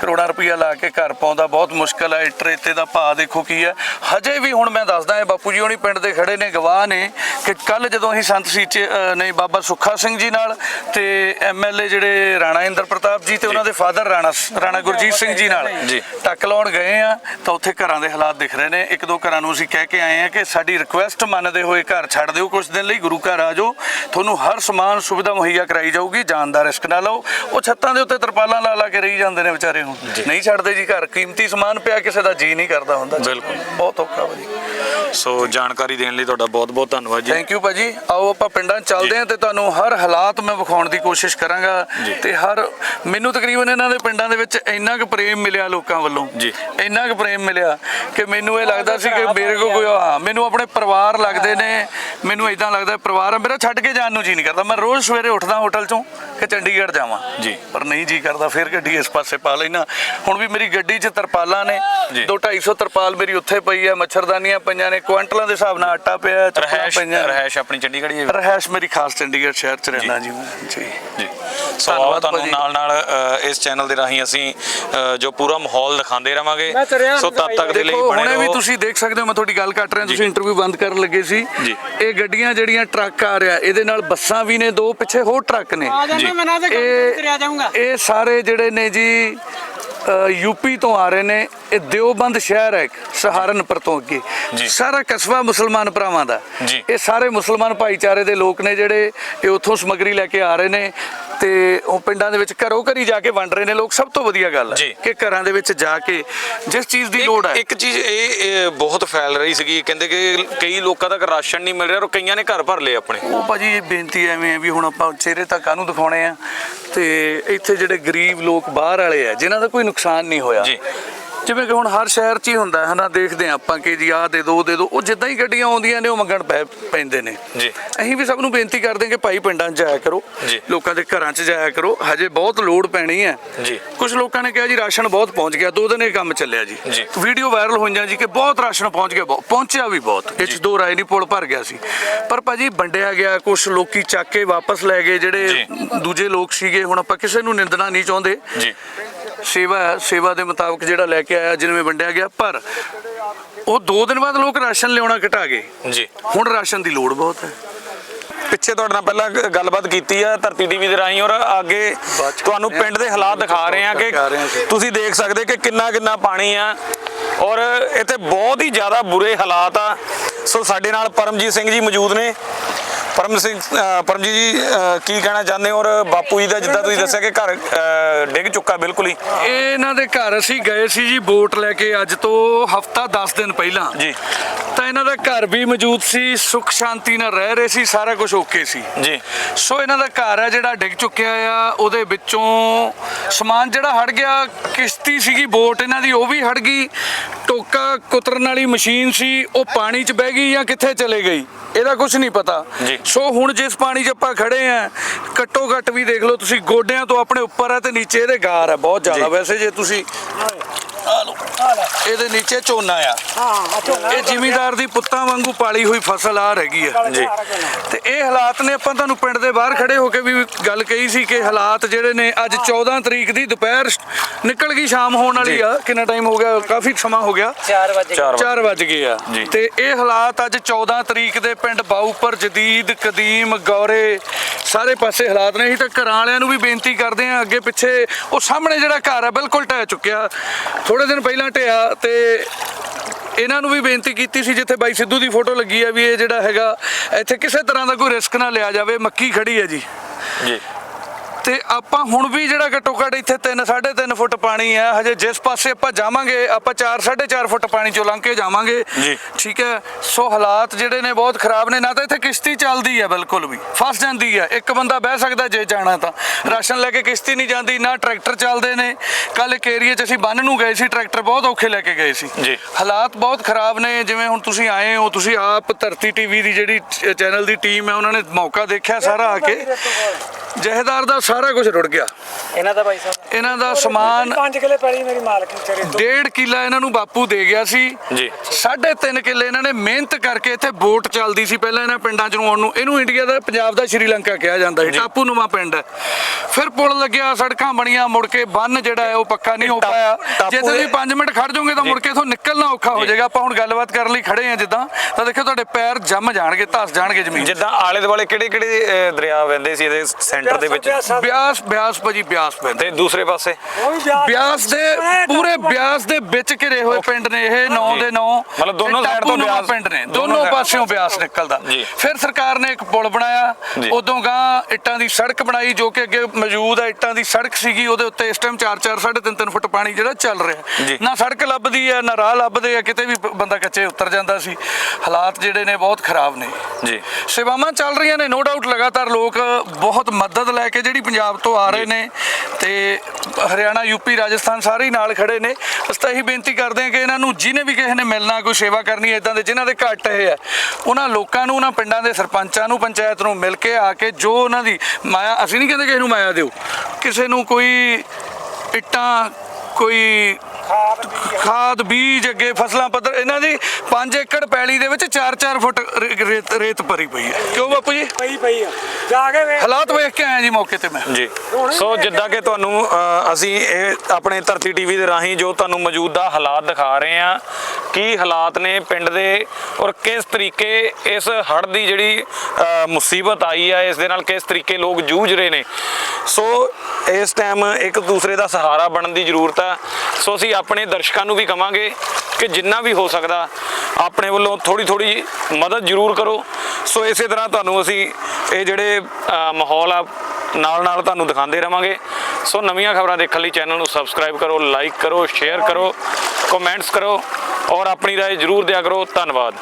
ਕਰੋੜਾਂ ਰੁਪਈਆ ਲਾ ਕੇ ਘਰ ਪਾਉਂਦਾ ਬਹੁਤ ਮੁਸ਼ਕਲ ਹੈ। ਇੱਟ ਰੇਤੇ ਦਾ ਭਾਅ ਦੇਖੋ ਕੀ ਹੈ। ਹਜੇ ਵੀ ਹੁਣ ਮੈਂ ਦੱਸਦਾ ਇਹ ਬਾਪੂ ਜੀ ਹੋਣੀ ਪਿੰਡ ਦੇ ਖੜੇ ਨੇ ਗਵਾਹ ਨੇ ਕਿ ਕੱਲ ਜਦੋਂ ਅਸੀਂ ਸੰਤ ਸੀਚੇ ਨਹੀਂ ਬਾਬਾ ਸੁੱਖਾ ਸਿੰਘ ਜੀ ਨਾਲ ਤੇ ਐਮਐਲਏ ਜਿਹੜੇ ਰਾਣਾ ਇੰਦਰ ਪ੍ਰਤਾਪ ਜੀ ਤੇ ਉਹਨਾਂ ਦੇ ਫਾਦਰ ਰਾਣਾ ਰਾਣਾ ਗੁਰਜੀਤ ਸਿੰਘ ਜੀ ਨਾਲ
ਜੀ।
ਟੱਕ ਲਾਉਣ ਗਏ ਆ ਤਾਂ ਉੱਥੇ ਘਰਾਂ ਦੇ ਹਾਲਾਤ ਦਿਖ ਰਹੇ ਨੇ। ਇੱਕ ਦੋ ਘਰਾਂ ਨੂੰ ਅਸੀਂ ਕਹਿ ਕੇ ਆਏ ਆ ਕਿ ਸਾਡੀ ਰਿਕੁਐਸਟ ਮੰਨਦੇ ਹੋਏ ਘਰ ਛੱਡ ਦਿਓ ਕੁਝ ਦਿਨ ਲਈ ਗੁਰੂ ਘਰ ਆ ਜਾਓ। ਤੁਹਾਨੂੰ ਹਰ ਸਮਾਨ ਸੁਵਿਧਾ ਮੁਹੱਈਆ ਕਰਾਈ ਜਾਊਗੀ ਜਾਨ ਦਾ ਰਿਸਕ ਨਾ ਲਓ। ਉਹ ਛੱਤਾਂ ਦੇ ਉੱਤੇ ਤਰਪਾਲਾਂ ਲਾ ਲਾ ਕੇ ਰਹੀ ਜਾਂਦੇ ਨੇ ਵਿਚਾਰੇ ਹੁਣ ਨਹੀਂ ਛੱਡਦੇ ਜੀ ਘਰ। ਕੀਮਤੀ ਸਮਾਨ ਪਿਆ ਕਿਸੇ ਦਾ ਜੀ ਨਹੀਂ ਕਰਦਾ ਹੁੰਦਾ।
ਬਿਲਕੁਲ।
ਬਹੁਤ ਔਖਾ ਵਾ ਜੀ।
ਸੋ ਜਾਣਕਾਰੀ ਦੇਣ ਲਈ ਤੁਹਾਡਾ ਬਹੁਤ ਬਹੁਤ ਧੰਨਵਾਦ ਜੀ।
ਥੈਂਕ ਯੂ ਭਾਜੀ। ਆਓ ਆਪਾਂ ਪਿੰਡਾਂ 'ਚ ਚੱਲਦੇ ਆਂ ਤੇ ਤੁਹਾਨੂੰ ਹਰ ਹਾਲਾਤ ਮੈਂ ਵਿਖਾਉਣ ਦੀ ਕੋਸ਼ਿਸ਼ ਕਰਾਂਗਾ ਤੇ ਹਰ ਮੈਨੂੰ ਤਕਰੀਬਨ ਇਹਨਾਂ ਦੇ ਪਿੰਡਾਂ ਦੇ ਵਿੱਚ ਇੰਨਾ ਕੁ ਪ੍ਰੇਮ ਮਿਲਿਆ ਲੋਕਾਂ ਵੱਲੋਂ।
ਜੀ।
ਇੰਨਾ ਕੁ ਪ੍ਰੇਮ ਮਿਲਿਆ ਕਿ ਮੈਨੂੰ ਇਹ ਲੱਗਦਾ ਸੀ ਕਿ ਮੇਰੇ ਕੋਲ ਕੋਈ ਹਾਂ ਮੈਨੂੰ ਆਪਣੇ ਪਰਿਵਾਰ ਲੱਗਦੇ ਨੇ। ਮੈਨੂੰ ਇਦਾਂ ਲੱਗਦਾ ਪਰਿਵਾਰ ਆ। ਮੇਰਾ ਛੱਡ ਕੇ ਜਾਣ ਨੂੰ ਜੀ ਨਹੀਂ ਕਰਦਾ। ਮੈਂ ਰੋਜ਼ ਸਵੇਰੇ ਉੱਠਦਾ ਹੋਟਲ 'ਚੋਂ ਕਿ ਚੰਡੀਗੜ੍ਹ ਜਾਵਾਂ।
ਜੀ।
ਪਰ ਨਹੀਂ ਜੀ ਕਰਦਾ। ਫਿਰ ਗੱਡੀ ਇਸ ਪਾਸੇ ਪਾ ਲੈਣਾ ਹੁਣ ਵੀ ਮੇਰੀ ਗੱਡੀ 'ਚ ਤਰਪਾਲਾਂ ਨੇ।
ਜੀ।
ਦੋ 250 ਤਰਪਾਲ ਮੇਰੀ ਉੱਥੇ ਪਈ ਹੈ ਮੱਛਰਦਾਨੀਆਂ ਪਈਆਂ ਨੇ ਕੁਆਂਟਲਾਂ ਦੇ ਹਿਸਾਬ ਨਾਲ ਆਟਾ ਪਿਆ ਚੱਪਲਾਂ
ਰਹਿਸ਼
ਪਈਆਂ ਨੇ।
ਰਹਿਸ਼ ਆਪਣੀ ਚੰਡੀਗੜ੍ਹ ਹੀ ਹੈ।
ਰਹਿਸ਼ ਮੇਰੀ ਖਾਸ ਚੰਡੀਗੜ੍ਹ ਸ਼ਹਿਰ ਚ ਰਹਿਣਾ ਜੀ। ਮੈਂ। ਜੀ।
ਜੀ। ਸੋ ਆਓ
ਧੰਨਵਾਦ
ਤੁਹਾਨੂੰ
ਭਾਜੀ।
ਨਾਲ ਨਾਲ ਅ, ਇਸ ਚੈਨਲ ਦੇ ਰਾਹੀਂ ਅਸੀਂ ਅ, ਜੋ ਪੂਰਾ ਮਾਹੌਲ ਦਿਖਾਉਂਦੇ ਰਵਾਂਗੇ।
ਮੈਂ ਤੁਰਿਆ
ਸੋ ਤਦ ਤੱਕ ਦੇ ਲਈ
ਦੇਖੋ
ਬਣੇ
ਹੁਣੇ ਵੀ
ਰਹੋ।
ਤੁਸੀਂ ਦੇਖ ਸਕਦੇ ਹੋ ਮੈਂ ਤੁਹਾਡੀ ਗੱਲ ਕੱਟ ਰਿਹਾ ਤੁਸੀਂ ਇੰਟਰਵਿਊ ਬੰਦ ਕਰਨ ਲੱਗੇ ਸੀ।
ਜੀ।
ਇਹ ਗੱਡੀਆਂ ਜਿਹੜੀਆਂ ਟਰੱਕ ਆ ਰਿਹਾ ਇਹਦੇ ਨਾਲ ਬੱਸਾਂ ਵੀ ਨੇ ਦੋ ਪਿੱਛੇ ਹੋਰ ਟਰੱਕ ਨੇ।
ਆ ਜਾਣਾ ਮੈਂ ਨਾ ਤੇ ਤੁਰਿਆ ਜਾਊਂਗਾ।
ਇਹ ਸਾਰੇ ਜਿਹੜੇ ਨੇ ਜੀ ਯੂਪੀ ਤੋਂ ਆ ਰਹੇ ਨੇ ਇਹ ਦਿਓਬੰਦ ਸ਼ਹਿਰ ਹੈ ਸਹਾਰਨਪੁਰ ਤੋਂ ਅੱਗੇ। ਸਾਰਾ ਕਸਬਾ ਮੁਸਲਮਾਨ ਭਰਾਵਾਂ ਦਾ। ਇਹ ਸਾਰੇ ਮੁਸਲਮਾਨ ਭਾਈਚਾਰੇ ਦੇ ਲੋਕ ਨੇ ਜਿਹੜੇ ਇਹ ਉੱਥੋਂ ਸਮੱਗਰੀ ਲੈ ਕੇ ਆ ਰਹੇ ਨੇ ਤੇ ਉਹ ਪਿੰਡਾਂ ਦੇ ਵਿੱਚ ਘਰੋਂ ਘਰੀ ਜਾ ਕੇ ਵੰਡ ਰਹੇ ਨੇ ਲੋਕ। ਸਭ ਤੋਂ ਵਧੀਆ ਗੱਲ
ਜੀ।
ਹੈ ਕਿ ਘਰਾਂ ਦੇ ਵਿੱਚ ਜਾ ਕੇ ਜਿਸ ਚੀਜ਼ ਦੀ ਲੋੜ ਹੈ।
ਇੱਕ ਚੀਜ਼ ਇਹ ਇਹ ਬਹੁਤ ਫੈਲ ਰਹੀ ਸੀਗੀ। ਕਹਿੰਦੇ ਕਿ ਕਈ ਲੋਕਾਂ ਤੱਕ ਰਾਸ਼ਨ ਨਹੀਂ ਮਿਲ ਰਿਹਾ ਔਰ ਕਈਆਂ ਨੇ ਘਰ ਭਰ ਲਏ ਆਪਣੇ।
ਉਹ ਭਾਜੀ ਇਹ ਬੇਨਤੀ ਐਵੇਂ ਹੈ ਵੀ ਹੁਣ ਆਪਾਂ ਚਿਹਰੇ ਤਾਂ ਕਾਹਨੂੰ ਦਿਖਾਉਣੇ ਆ। ਤੇ ਇੱਥੇ ਜਿਹੜੇ ਗਰੀਬ ਲੋਕ ਬਾਹਰ ਵਾਲੇ ਆ ਜਿਨ੍ਹਾਂ ਦਾ ਕੋਈ ਨੁਕਸਾਨ ਨਹੀਂ ਹੋਇਆ।
ਜੀ।
ਜਿਵੇਂ ਕਿ ਹੁਣ ਹਰ ਸ਼ਹਿਰ 'ਚ ਹੀ ਹੁੰਦਾ ਹੈ ਹਨਾ ਦੇਖਦੇ ਆ ਆਪਾਂ ਕਿ ਜੀ ਆਹ ਦੇ ਦੋ ਦੇ ਦੋ ਉਹ ਜਿੱਦਾਂ ਹੀ ਗੱਡੀਆਂ ਆਉਂਦੀਆਂ ਨੇ ਉਹ ਮੰਗਣ ਪੈ ਪੈਂਦੇ ਨੇ
ਜੀ।
ਅਸੀਂ ਵੀ ਸਭ ਨੂੰ ਬੇਨਤੀ ਕਰਦੇ ਹਾਂ ਕਿ ਭਾਈ ਪਿੰਡਾਂ 'ਚ ਜਾਇਆ ਕਰੋ
ਜੀ।
ਲੋਕਾਂ ਦੇ ਘਰਾਂ 'ਚ ਜਾਇਆ ਕਰੋ ਹਜੇ ਬਹੁਤ ਲੋੜ ਪੈਣੀ ਹੈ
ਜੀ।
ਕੁਝ ਲੋਕਾਂ ਨੇ ਕਿਹਾ ਜੀ ਰਾਸ਼ਨ ਬਹੁਤ ਪਹੁੰਚ ਗਿਆ ਦੋ ਦਿਨ ਇਹ ਕੰਮ ਚੱਲਿਆ ਜੀ
ਜੀ।
ਵੀਡੀਓ ਵਾਇਰਲ ਹੋਈਆਂ ਜੀ ਕਿ ਬਹੁਤ ਰਾਸ਼ਨ ਪਹੁੰਚ ਗਿਆ ਬਹੁਤ- ਪਹੁੰਚਿਆ ਵੀ ਬਹੁਤ ਇਹ 'ਚ ਦੋ ਰਾਏ ਨਹੀਂ ਪੁਲ ਭਰ ਗਿਆ ਸੀ ਪਰ ਭਾਜੀ ਵੰਡਿਆ ਗਿਆ ਕੁਝ ਲੋਕੀ ਚੱਕ ਕੇ ਵਾਪਸ ਲੈ ਗਏ ਜਿਹੜੇ
ਜੀ।
ਦੂਜੇ ਲੋਕ ਸੀਗੇ ਹੁਣ ਆਪਾਂ ਕਿਸੇ ਨੂੰ ਨਿੰਦਣਾ ਨਹੀਂ ਚਾਹੁੰਦੇ
ਜੀ
ਸੇਵਾ ਹੈ ਸੇਵਾ ਦੇ ਮੁਤਾਬਕ ਜਿਹੜਾ ਲੈ ਕੇ ਆਇਆ ਜਿਵੇਂ ਵੰਡਿਆ ਗਿਆ ਪਰ ਉਹ ਦੋ ਦਿਨ ਬਾਅਦ ਲੋਕ ਰਾਸ਼ਨ ਲਿਆਉਣਾ ਘਟਾ ਗਏ।
ਜੀ।
ਹੁਣ ਰਾਸ਼ਨ ਦੀ ਲੋੜ ਬਹੁਤ ਹੈ।
ਪਿੱਛੇ ਤੁਹਾਡੇ ਨਾਲ ਪਹਿਲਾਂ ਗੱਲਬਾਤ ਕੀਤੀ ਆ ਧਰਤੀ ਟੀਵੀ ਦੇ ਰਾਹੀਂ ਔਰ ਅੱਗੇ ਤੁਹਾਨੂੰ ਪਿੰਡ ਦੇ ਹਾਲਾਤ ਦਿਖਾ ਰਹੇ ਆ ਕਿ। ਤੁਸੀਂ ਦੇਖ ਸਕਦੇ ਕਿ ਕਿੰਨਾ ਕਿੰਨਾ ਪਾਣੀ ਆ ਔਰ ਇੱਥੇ ਬਹੁਤ ਹੀ ਜ਼ਿਆਦਾ ਬੁਰੇ ਹਾਲਾਤ ਆ। ਸੋ ਸਾਡੇ ਨਾਲ ਪਰਮਜੀਤ ਸਿੰਘ ਜੀ ਮੌਜੂਦ ਨੇ। ਪਰਮ ਸਿੰਘ ਪਰਮਜੀਤ ਜੀ ਕੀ ਕਹਿਣਾ ਚਾਹੁੰਦੇ ਹੋ ਔਰ ਬਾਪੂ ਜੀ ਦਾ ਜਿੱਦਾਂ ਤੁਸੀਂ ਦੱਸਿਆ ਕਿ ਘਰ ਡਿੱਗ ਚੁੱਕਾ ਬਿਲਕੁਲ ਹੀ?
ਇਹ ਇਹਨਾਂ ਦੇ ਘਰ ਅਸੀਂ ਗਏ ਸੀ ਜੀ ਬੋਟ ਲੈ ਕੇ ਅੱਜ ਤੋਂ ਹਫਤਾ 10 ਦਿਨ ਪਹਿਲਾਂ।
ਜੀ।
ਤਾਂ ਇਹਨਾਂ ਦਾ ਘਰ ਵੀ ਮੌਜੂਦ ਸੀ ਸੁੱਖ ਸ਼ਾਂਤੀ ਨਾਲ ਰਹਿ ਰਹੇ ਸੀ ਸਾਰਾ ਕੁਝ ਓਕੇ ਸੀ।
ਜੀ।
ਸੋ ਇਹਨਾਂ ਦਾ ਘਰ ਹੈ ਜਿਹੜਾ ਡਿੱਗ ਚੁੱਕਿਆ ਆ ਉਹਦੇ ਵਿੱਚੋਂ ਸਮਾਨ ਜਿਹੜਾ ਹੜ ਗਿਆ ਕਿਸ਼ਤੀ ਸੀਗੀ ਬੋਟ ਇਹਨਾਂ ਦੀ ਉਹ ਵੀ ਹੜ ਗਈ। ਟੋਕਾ ਕੁਤਰਨ ਵਾਲੀ ਮਸ਼ੀਨ ਸੀ ਉਹ ਪਾਣੀ 'ਚ ਬਹਿ ਗਈ ਜਾਂ ਕਿੱਥੇ ਚਲੇ ਗਈ ਇਹਦਾ ਕੁਝ ਨਹੀਂ ਪਤਾ।
ਜੀ।
ਸੋ ਹੁਣ ਜਿਸ ਪਾਣੀ 'ਚ ਆਪਾਂ ਖੜੇ ਆ ਘੱਟੋ ਘੱਟ ਵੀ ਦੇਖ ਲਓ ਤੁਸੀਂ ਗੋਡਿਆਂ ਤੋਂ ਆਪਣੇ ਉੱਪਰ ਹੈ ਤੇ ਨੀਚੇ ਇਹਦੇ ਗਾਰ ਹੈ ਬਹੁਤ ਜ਼ਿਆਦਾ। ਵੈਸੇ ਜੇ ਤੁਸੀਂ ਆ ਲਓ ਇਹਦੇ ਨੀਚੇ ਝੋਨਾ ਆ।
ਹਾਂ
ਇਹ ਜ਼ਿਮੀਦਾਰ ਦੀ ਪੁੱਤਾਂ ਵਾਂਗੂ ਪਾਲੀ ਹੋਈ ਫਸਲ ਆ ਰਹੀ ਹੈ।
ਜੀ।
ਤੇ ਇਹ ਹਾਲਾਤ ਨੇ ਆਪਾਂ ਤੁਹਾਨੂੰ ਪਿੰਡ ਦੇ ਬਾਹਰ ਖੜੇ ਹੋ ਕੇ ਵੀ ਗੱਲ ਕਹੀ ਸੀ ਕਿ ਹਾਲਾਤ ਜਿਹੜੇ ਨੇ ਅੱਜ 14 ਤਰੀਕ ਦੀ ਦੁਪਹਿਰ ਨਿਕਲ ਗਈ ਸ਼ਾਮ ਹੋਣ ਵਾਲੀ। ਆ। ਕਿੰਨਾ ਟਾਈਮ ਹੋ ਗਿਆ? ਕਾਫੀ ਸਮਾਂ ਹੋ ਗਿਆ।
4 ਵਜੇ
ਚਾਰ
4 ਵਜ ਗਏ ਆ। ਤੇ ਇਹ ਹਾਲਾਤ ਅੱਜ 14 ਤਰੀਕ ਦੇ ਪਿੰਡ ਬਾਊਪਰ ਜਦੀਦ ਕਦੀਮ ਗੌਰੇ ਸਾਰੇ ਪਾਸੇ ਹਾਲਾਤ ਨੇ। ਅਸੀਂ ਤਾਂ ਘਰਾਂ ਵਾਲਿਆਂ ਨੂੰ ਵੀ ਬੇਨਤੀ ਕਰਦੇ ਆ ਅੱਗੇ ਪਿੱਛੇ ਉਹ ਸਾਹਮਣੇ ਜਿਹੜਾ ਘਰ ਆ ਬਿਲਕੁਲ ਢਹਿ ਚੁੱਕਿਆ। ਥੋੜੇ ਦਿਨ ਪਹਿਲਾਂ ਢਿਆ ਤੇ ਇਹਨਾਂ ਨੂੰ ਵੀ ਬੇਨਤੀ ਕੀਤੀ ਸੀ, ਜਿੱਥੇ ਬਾਈ ਸਿੱਧੂ ਦੀ ਫੋਟੋ ਲੱਗੀ ਹੈ ਵੀ ਇਹ ਜਿਹੜਾ ਹੈਗਾ, ਇੱਥੇ ਕਿਸੇ ਤਰ੍ਹਾਂ ਦਾ ਕੋਈ ਰਿਸਕ ਨਾ ਲਿਆ ਜਾਵੇ, ਮੱਕੀ ਖੜੀ ਹੈ ਜੀ।
ਜੀ।
ਤੇ ਆਪਾਂ ਹੁਣ ਵੀ ਜਿਹੜਾ ਘੱਟੋ ਘੱਟ ਇੱਥੇ 3 3.5 ਫੁੱਟ ਪਾਣੀ ਹੈ ਹਜੇ ਜਿਸ ਪਾਸੇ ਆਪਾਂ ਜਾਵਾਂਗੇ ਆਪਾਂ 4 4.5 ਫੁੱਟ ਪਾਣੀ ਚੋਂ ਲੰਘ ਕੇ ਜਾਵਾਂਗੇ।
ਜੀ।
ਠੀਕ ਹੈ? ਸੋ ਹਾਲਾਤ ਜਿਹੜੇ ਨੇ ਬਹੁਤ ਖਰਾਬ ਨੇ ਨਾ ਤਾਂ ਇੱਥੇ ਕਿਸ਼ਤੀ ਚੱਲਦੀ ਹੈ ਬਿਲਕੁਲ ਵੀ ਫਸ ਜਾਂਦੀ ਹੈ। ਇੱਕ ਬੰਦਾ ਬਹਿ ਸਕਦਾ ਜੇ ਜਾਣਾ ਤਾਂ। ਰਾਸ਼ਨ ਲੈ ਕੇ ਕਿਸ਼ਤੀ ਨਹੀਂ ਜਾਂਦੀ ਨਾ ਟਰੈਕਟਰ ਚੱਲਦੇ ਨੇ। ਕੱਲ ਇੱਕ ਏਰੀਆ 'ਚ ਅਸੀਂ ਬੰਨ ਨੂੰ ਗਏ ਸੀ ਟਰੈਕਟਰ ਬਹੁਤ ਔਖੇ ਲੈ ਕੇ ਗਏ ਸੀ।
ਜੀ।
ਹਾਲਾਤ ਬਹੁਤ ਖਰਾਬ ਨੇ ਜਿਵੇਂ ਹੁਣ ਤੁਸੀਂ ਆਏ ਹੋ ਤੁਸੀਂ ਆਪ ਧਰਤੀ ਟੀਵੀ ਦੀ ਜਿਹੜੀ ਚੈਨਲ ਦੀ ਟੀਮ ਹੈ ਉਹਨਾਂ ਨੇ ਮੌਕਾ ਦੇਖਿਆ ਸਾਰਾ ਆ ਕੇ। ਜਹੇਦਾਰ ਦਾ ਸਾਰਾ ਕੁਝ ਰੁੜ ਗਿਆ।
ਇਹਨਾਂ ਦਾ ਭਾਈ ਸਾਹਿਬ?
ਇਹਨਾਂ ਦਾ ਸਮਾਨ
5 ਕਿਲੇ ਪੈਲੀ ਮੇਰੀ ਮਾਲਕ ਵਿਚਾਰੇ
ਡੇਢ ਕਿੱਲਾ ਇਹਨਾਂ ਨੂੰ ਬਾਪੂ ਦੇ ਗਿਆ ਸੀ।
ਜੀ।
ਸਾਢੇ ਤਿੰਨ ਕਿੱਲੇ ਇਹਨਾਂ ਨੇ ਮਿਹਨਤ ਕਰਕੇ ਇੱਥੇ ਵੋਟ ਚੱਲਦੀ ਸੀ। ਪਹਿਲਾਂ ਇਹਨਾਂ ਪਿੰਡਾਂ 'ਚ ਨੂੰ ਆਉਣ ਨੂੰ। ਇਹਨੂੰ ਇੰਡੀਆ ਦਾ ਪੰਜਾਬ ਦਾ ਸ਼੍ਰੀਲੰਕਾ ਕਿਹਾ ਜਾਂਦਾ ਸੀ। ਟਾਪੂ ਨੂਮਾ ਪਿੰਡ ਹੈ। ਫਿਰ ਪੁਲ ਲੱਗਿਆ ਸੜਕਾਂ ਬਣੀਆਂ ਮੁੜ ਕੇ ਬੰਨ ਜਿਹੜਾ ਹੈ ਉਹ ਪੱਕਾ ਨਹੀਂ ਹੋ ਪਾਇਆ। ਜੇ ਤੁਸੀਂ
ਇਹ-
5 ਮਿੰਟ ਖੜ ਜਾਓਗੇ ਤਾਂ ਮੁੜ ਕੇ ਇਥੋਂ ਨਿਕਲਣਾ ਔਖਾ ਹੋ ਜਾਏਗਾ। ਆਪਾਂ ਹੁਣ ਗੱਲਬਾਤ ਕਰਨ ਲਈ ਖੜੇ ਆ ਜਿੱਦਾਂ। ਤਾਂ ਦੇਖੋ ਤੁਹਾਡੇ ਪੈਰ ਜੰਮ ਜਾਣਗੇ ਧਸ ਜਾਣਗੇ ਜ਼ਮੀਨ।
ਜਿੱਦਾਂ ਆਲੇ ਦੁਆਲੇ ਕਿਹੜੇ ਕਿਹੜੇ ਦਰਿਆ ਵਹਿੰਦੇ ਸੀ ਇਹਦੇ ਸੈਂਟਰ ਦੇ ਵਿੱਚ।
ਬਿਆਸ ਬਿਆਸ ਭਾਜੀ ਬਿਆਸ ਪਿੰਡ
ਤੇ ਦੂਸਰੇ ਪਾਸੇ?
ਬਿਆਸ ਦੇ ਪੂਰੇ ਬਿਆਸ ਦੇ ਵਿੱਚ ਘਿਰੇ ਹੋਏ ਪਿੰਡ ਨੇ ਇਹ ਨੌ
ਜੀ।
ਦੇ ਨੌ
ਮਤਲਬ ਦੋਨੋਂ
ਟਾਪੂ
ਤੋਂ ਬਿਆਸ-
ਪਿੰਡ ਨੇ।
ਦੋਨੋਂ
ਪਾਸਿਓਂ ਬਿਆਸ ਨਿਕਲਦਾ। ਫਿਰ ਸਰਕਾਰ ਨੇ ਇੱਕ ਪੁਲ ਬਣਾਇਆ। ਉਦੋਂ ਗਾਂ ਇੱਟਾਂ ਦੀ ਸੜਕ ਬਣਾਈ ਜੋ ਕਿ ਅੱਗੇ ਮੌਜੂਦ ਹੈ ਇੱਟਾਂ ਦੀ ਸੜਕ ਸੀਗੀ। ਉਹਦੇ ਉੱਤੇ ਇਸ ਟਾਈਮ 4-4 3.5 3 ਫੁੱਟ ਪਾਣੀ ਜਿਹੜਾ ਚੱਲ। ਰਿਹਾ। ਨਾ ਸੜਕ ਲੱਭਦੀ ਹੈ ਨਾ ਰਾਹ ਲੱਭਦੇ ਆ ਕਿਤੇ ਵੀ ਬੰਦਾ ਕੱਚੇ ਉਤਰ ਜਾਂਦਾ ਸੀ। ਹਾਲਾਤ ਜਿਹੜੇ ਨੇ ਬਹੁਤ ਖਰਾਬ ਨੇ।
ਜੀ।
ਸੇਵਾਵਾਂ ਚੱਲ ਰਹੀਆਂ ਨੇ ਨੋ ਡਾਊਟ ਲਗਾਤਾਰ ਲੋਕ ਬਹੁਤ ਮਦਦ ਮਦਦ ਲੈ ਕੇ ਜਿਹੜੀ ਪੰਜਾਬ ਤੋਂ ਆ ਰਹੇ ਨੇ ਤੇ ਹਰਿਆਣਾ ਯੂਪੀ ਰਾਜਸਥਾਨ ਸਾਰੇ ਹੀ ਨਾਲ ਖੜੇ ਨੇ। ਅਸੀਂ ਤਾਂ ਇਹੀ ਬੇਨਤੀ ਕਰਦੇ ਹਾਂ ਕਿ ਇਹਨਾਂ ਨੂੰ ਜਿਹਨੇ ਵੀ ਕਿਸੇ ਨੇ ਮਿਲਣਾ, ਕੋਈ ਸੇਵਾ ਕਰਨੀ ਹੈ ਇਦਾਂ ਦੇ ਜਿਨ੍ਹਾਂ ਦੇ ਘੱਟ ਇਹ ਹੈ, ਉਹਨਾਂ ਲੋਕਾਂ ਨੂੰ, ਉਹਨਾਂ ਪਿੰਡਾਂ ਦੇ ਸਰਪੰਚਾਂ ਨੂੰ, ਪੰਚਾਇਤ ਨੂੰ ਮਿਲ ਕੇ ਆ ਕੇ ਜੋ ਉਹਨਾਂ ਦੀ ਮਾਇਆ, ਅਸੀਂ ਨਹੀਂ ਕਹਿੰਦੇ ਕਿਸੇ ਨੂੰ ਮਾਇਆ ਦਿਓ। ਕਿਸੇ ਨੂੰ ਕੋਈ ਇੱਟਾਂ, ਕੋਈ ਖਾਦ ਬੀਜ ਅੱਗੇ ਫਸਲਾਂ ਪੱਧਰ ਇਹਨਾਂ ਦੀ 5 ਏਕੜ ਪੈਲੀ ਦੇ ਵਿੱਚ 4-4 ਫੁੱਟ ਰੇ- ਰੇਤ ਰੇਤ ਭਰੀ ਪਈ ਹੈ। ਕਿਉਂ ਬਾਪੂ ਜੀ?
ਪਈ ਪਈ ਆ। ਜਾ ਕੇ ਵੇ
ਹਾਲਾਤ ਵੇਖ ਕੇ ਆਇਆ ਜੀ ਮੌਕੇ ਤੇ ਮੈਂ।
ਜੀ। ਸੋ ਜਿੱਦਾਂ ਕਿ ਤੁਹਾਨੂੰ ਅ, ਅਸੀਂ ਇਹ ਆਪਣੇ ਧਰਤੀ ਟੀਵੀ ਦੇ ਰਾਹੀਂ ਜੋ ਤੁਹਾਨੂੰ ਮੌਜੂਦਾ ਹਾਲਾਤ ਦਿਖਾ ਰਹੇ ਹਾਂ ਕੀ ਹਾਲਾਤ ਨੇ ਪਿੰਡ ਦੇ ਔਰ ਕਿਸ ਤਰੀਕੇ ਇਸ ਹੜ੍ਹ ਦੀ ਜਿਹੜੀ ਅ, ਮੁਸੀਬਤ ਆਈ ਹੈ ਇਸ ਦੇ ਨਾਲ ਕਿਸ ਤਰੀਕੇ ਲੋਕ ਜੂਝ ਰਹੇ ਨੇ। ਸੋ ਇਸ ਟਾਈਮ ਇੱਕ ਦੂਸਰੇ ਦਾ ਸਹਾਰਾ ਬਣਨ ਦੀ ਜ਼ਰੂਰਤ ਹੈ ਸੋ ਅਸੀਂ ਆਪਣੇ ਦਰਸ਼ਕਾਂ ਨੂੰ ਵੀ ਕਵਾਂਗੇ ਕਿ ਜਿੰਨਾ ਵੀ ਹੋ ਸਕਦਾ ਆਪਣੇ ਵੱਲੋਂ ਥੋੜੀ ਥੋੜੀ ਮਦਦ ਜ਼ਰੂਰ ਕਰੋ ਸੋ ਇਸੇ ਤਰ੍ਹਾਂ ਤੁਹਾਨੂੰ ਅਸੀਂ ਇਹ ਜਿਹੜੇ ਅ, ਮਾਹੌਲ ਆ ਨਾਲ ਨਾਲ ਤੁਹਾਨੂੰ ਦਿਖਾਉਂਦੇ ਰਵਾਂਗੇ ਸੋ ਨਵੀਆਂ ਖਬਰਾਂ ਦੇਖਣ ਲਈ ਚੈਨਲ ਨੂੰ ਸਬਸਕ੍ਰਾਈਬ ਕਰੋ ਲਾਈਕ ਕਰੋ ਸ਼ੇਅਰ ਕਰੋ ਕਮੈਂਟਸ ਕਰੋ ਔਰ ਆਪਣੀ رائے ਜਰੂਰ ਦਿਆ ਕਰੋ ਧੰਨਵਾਦ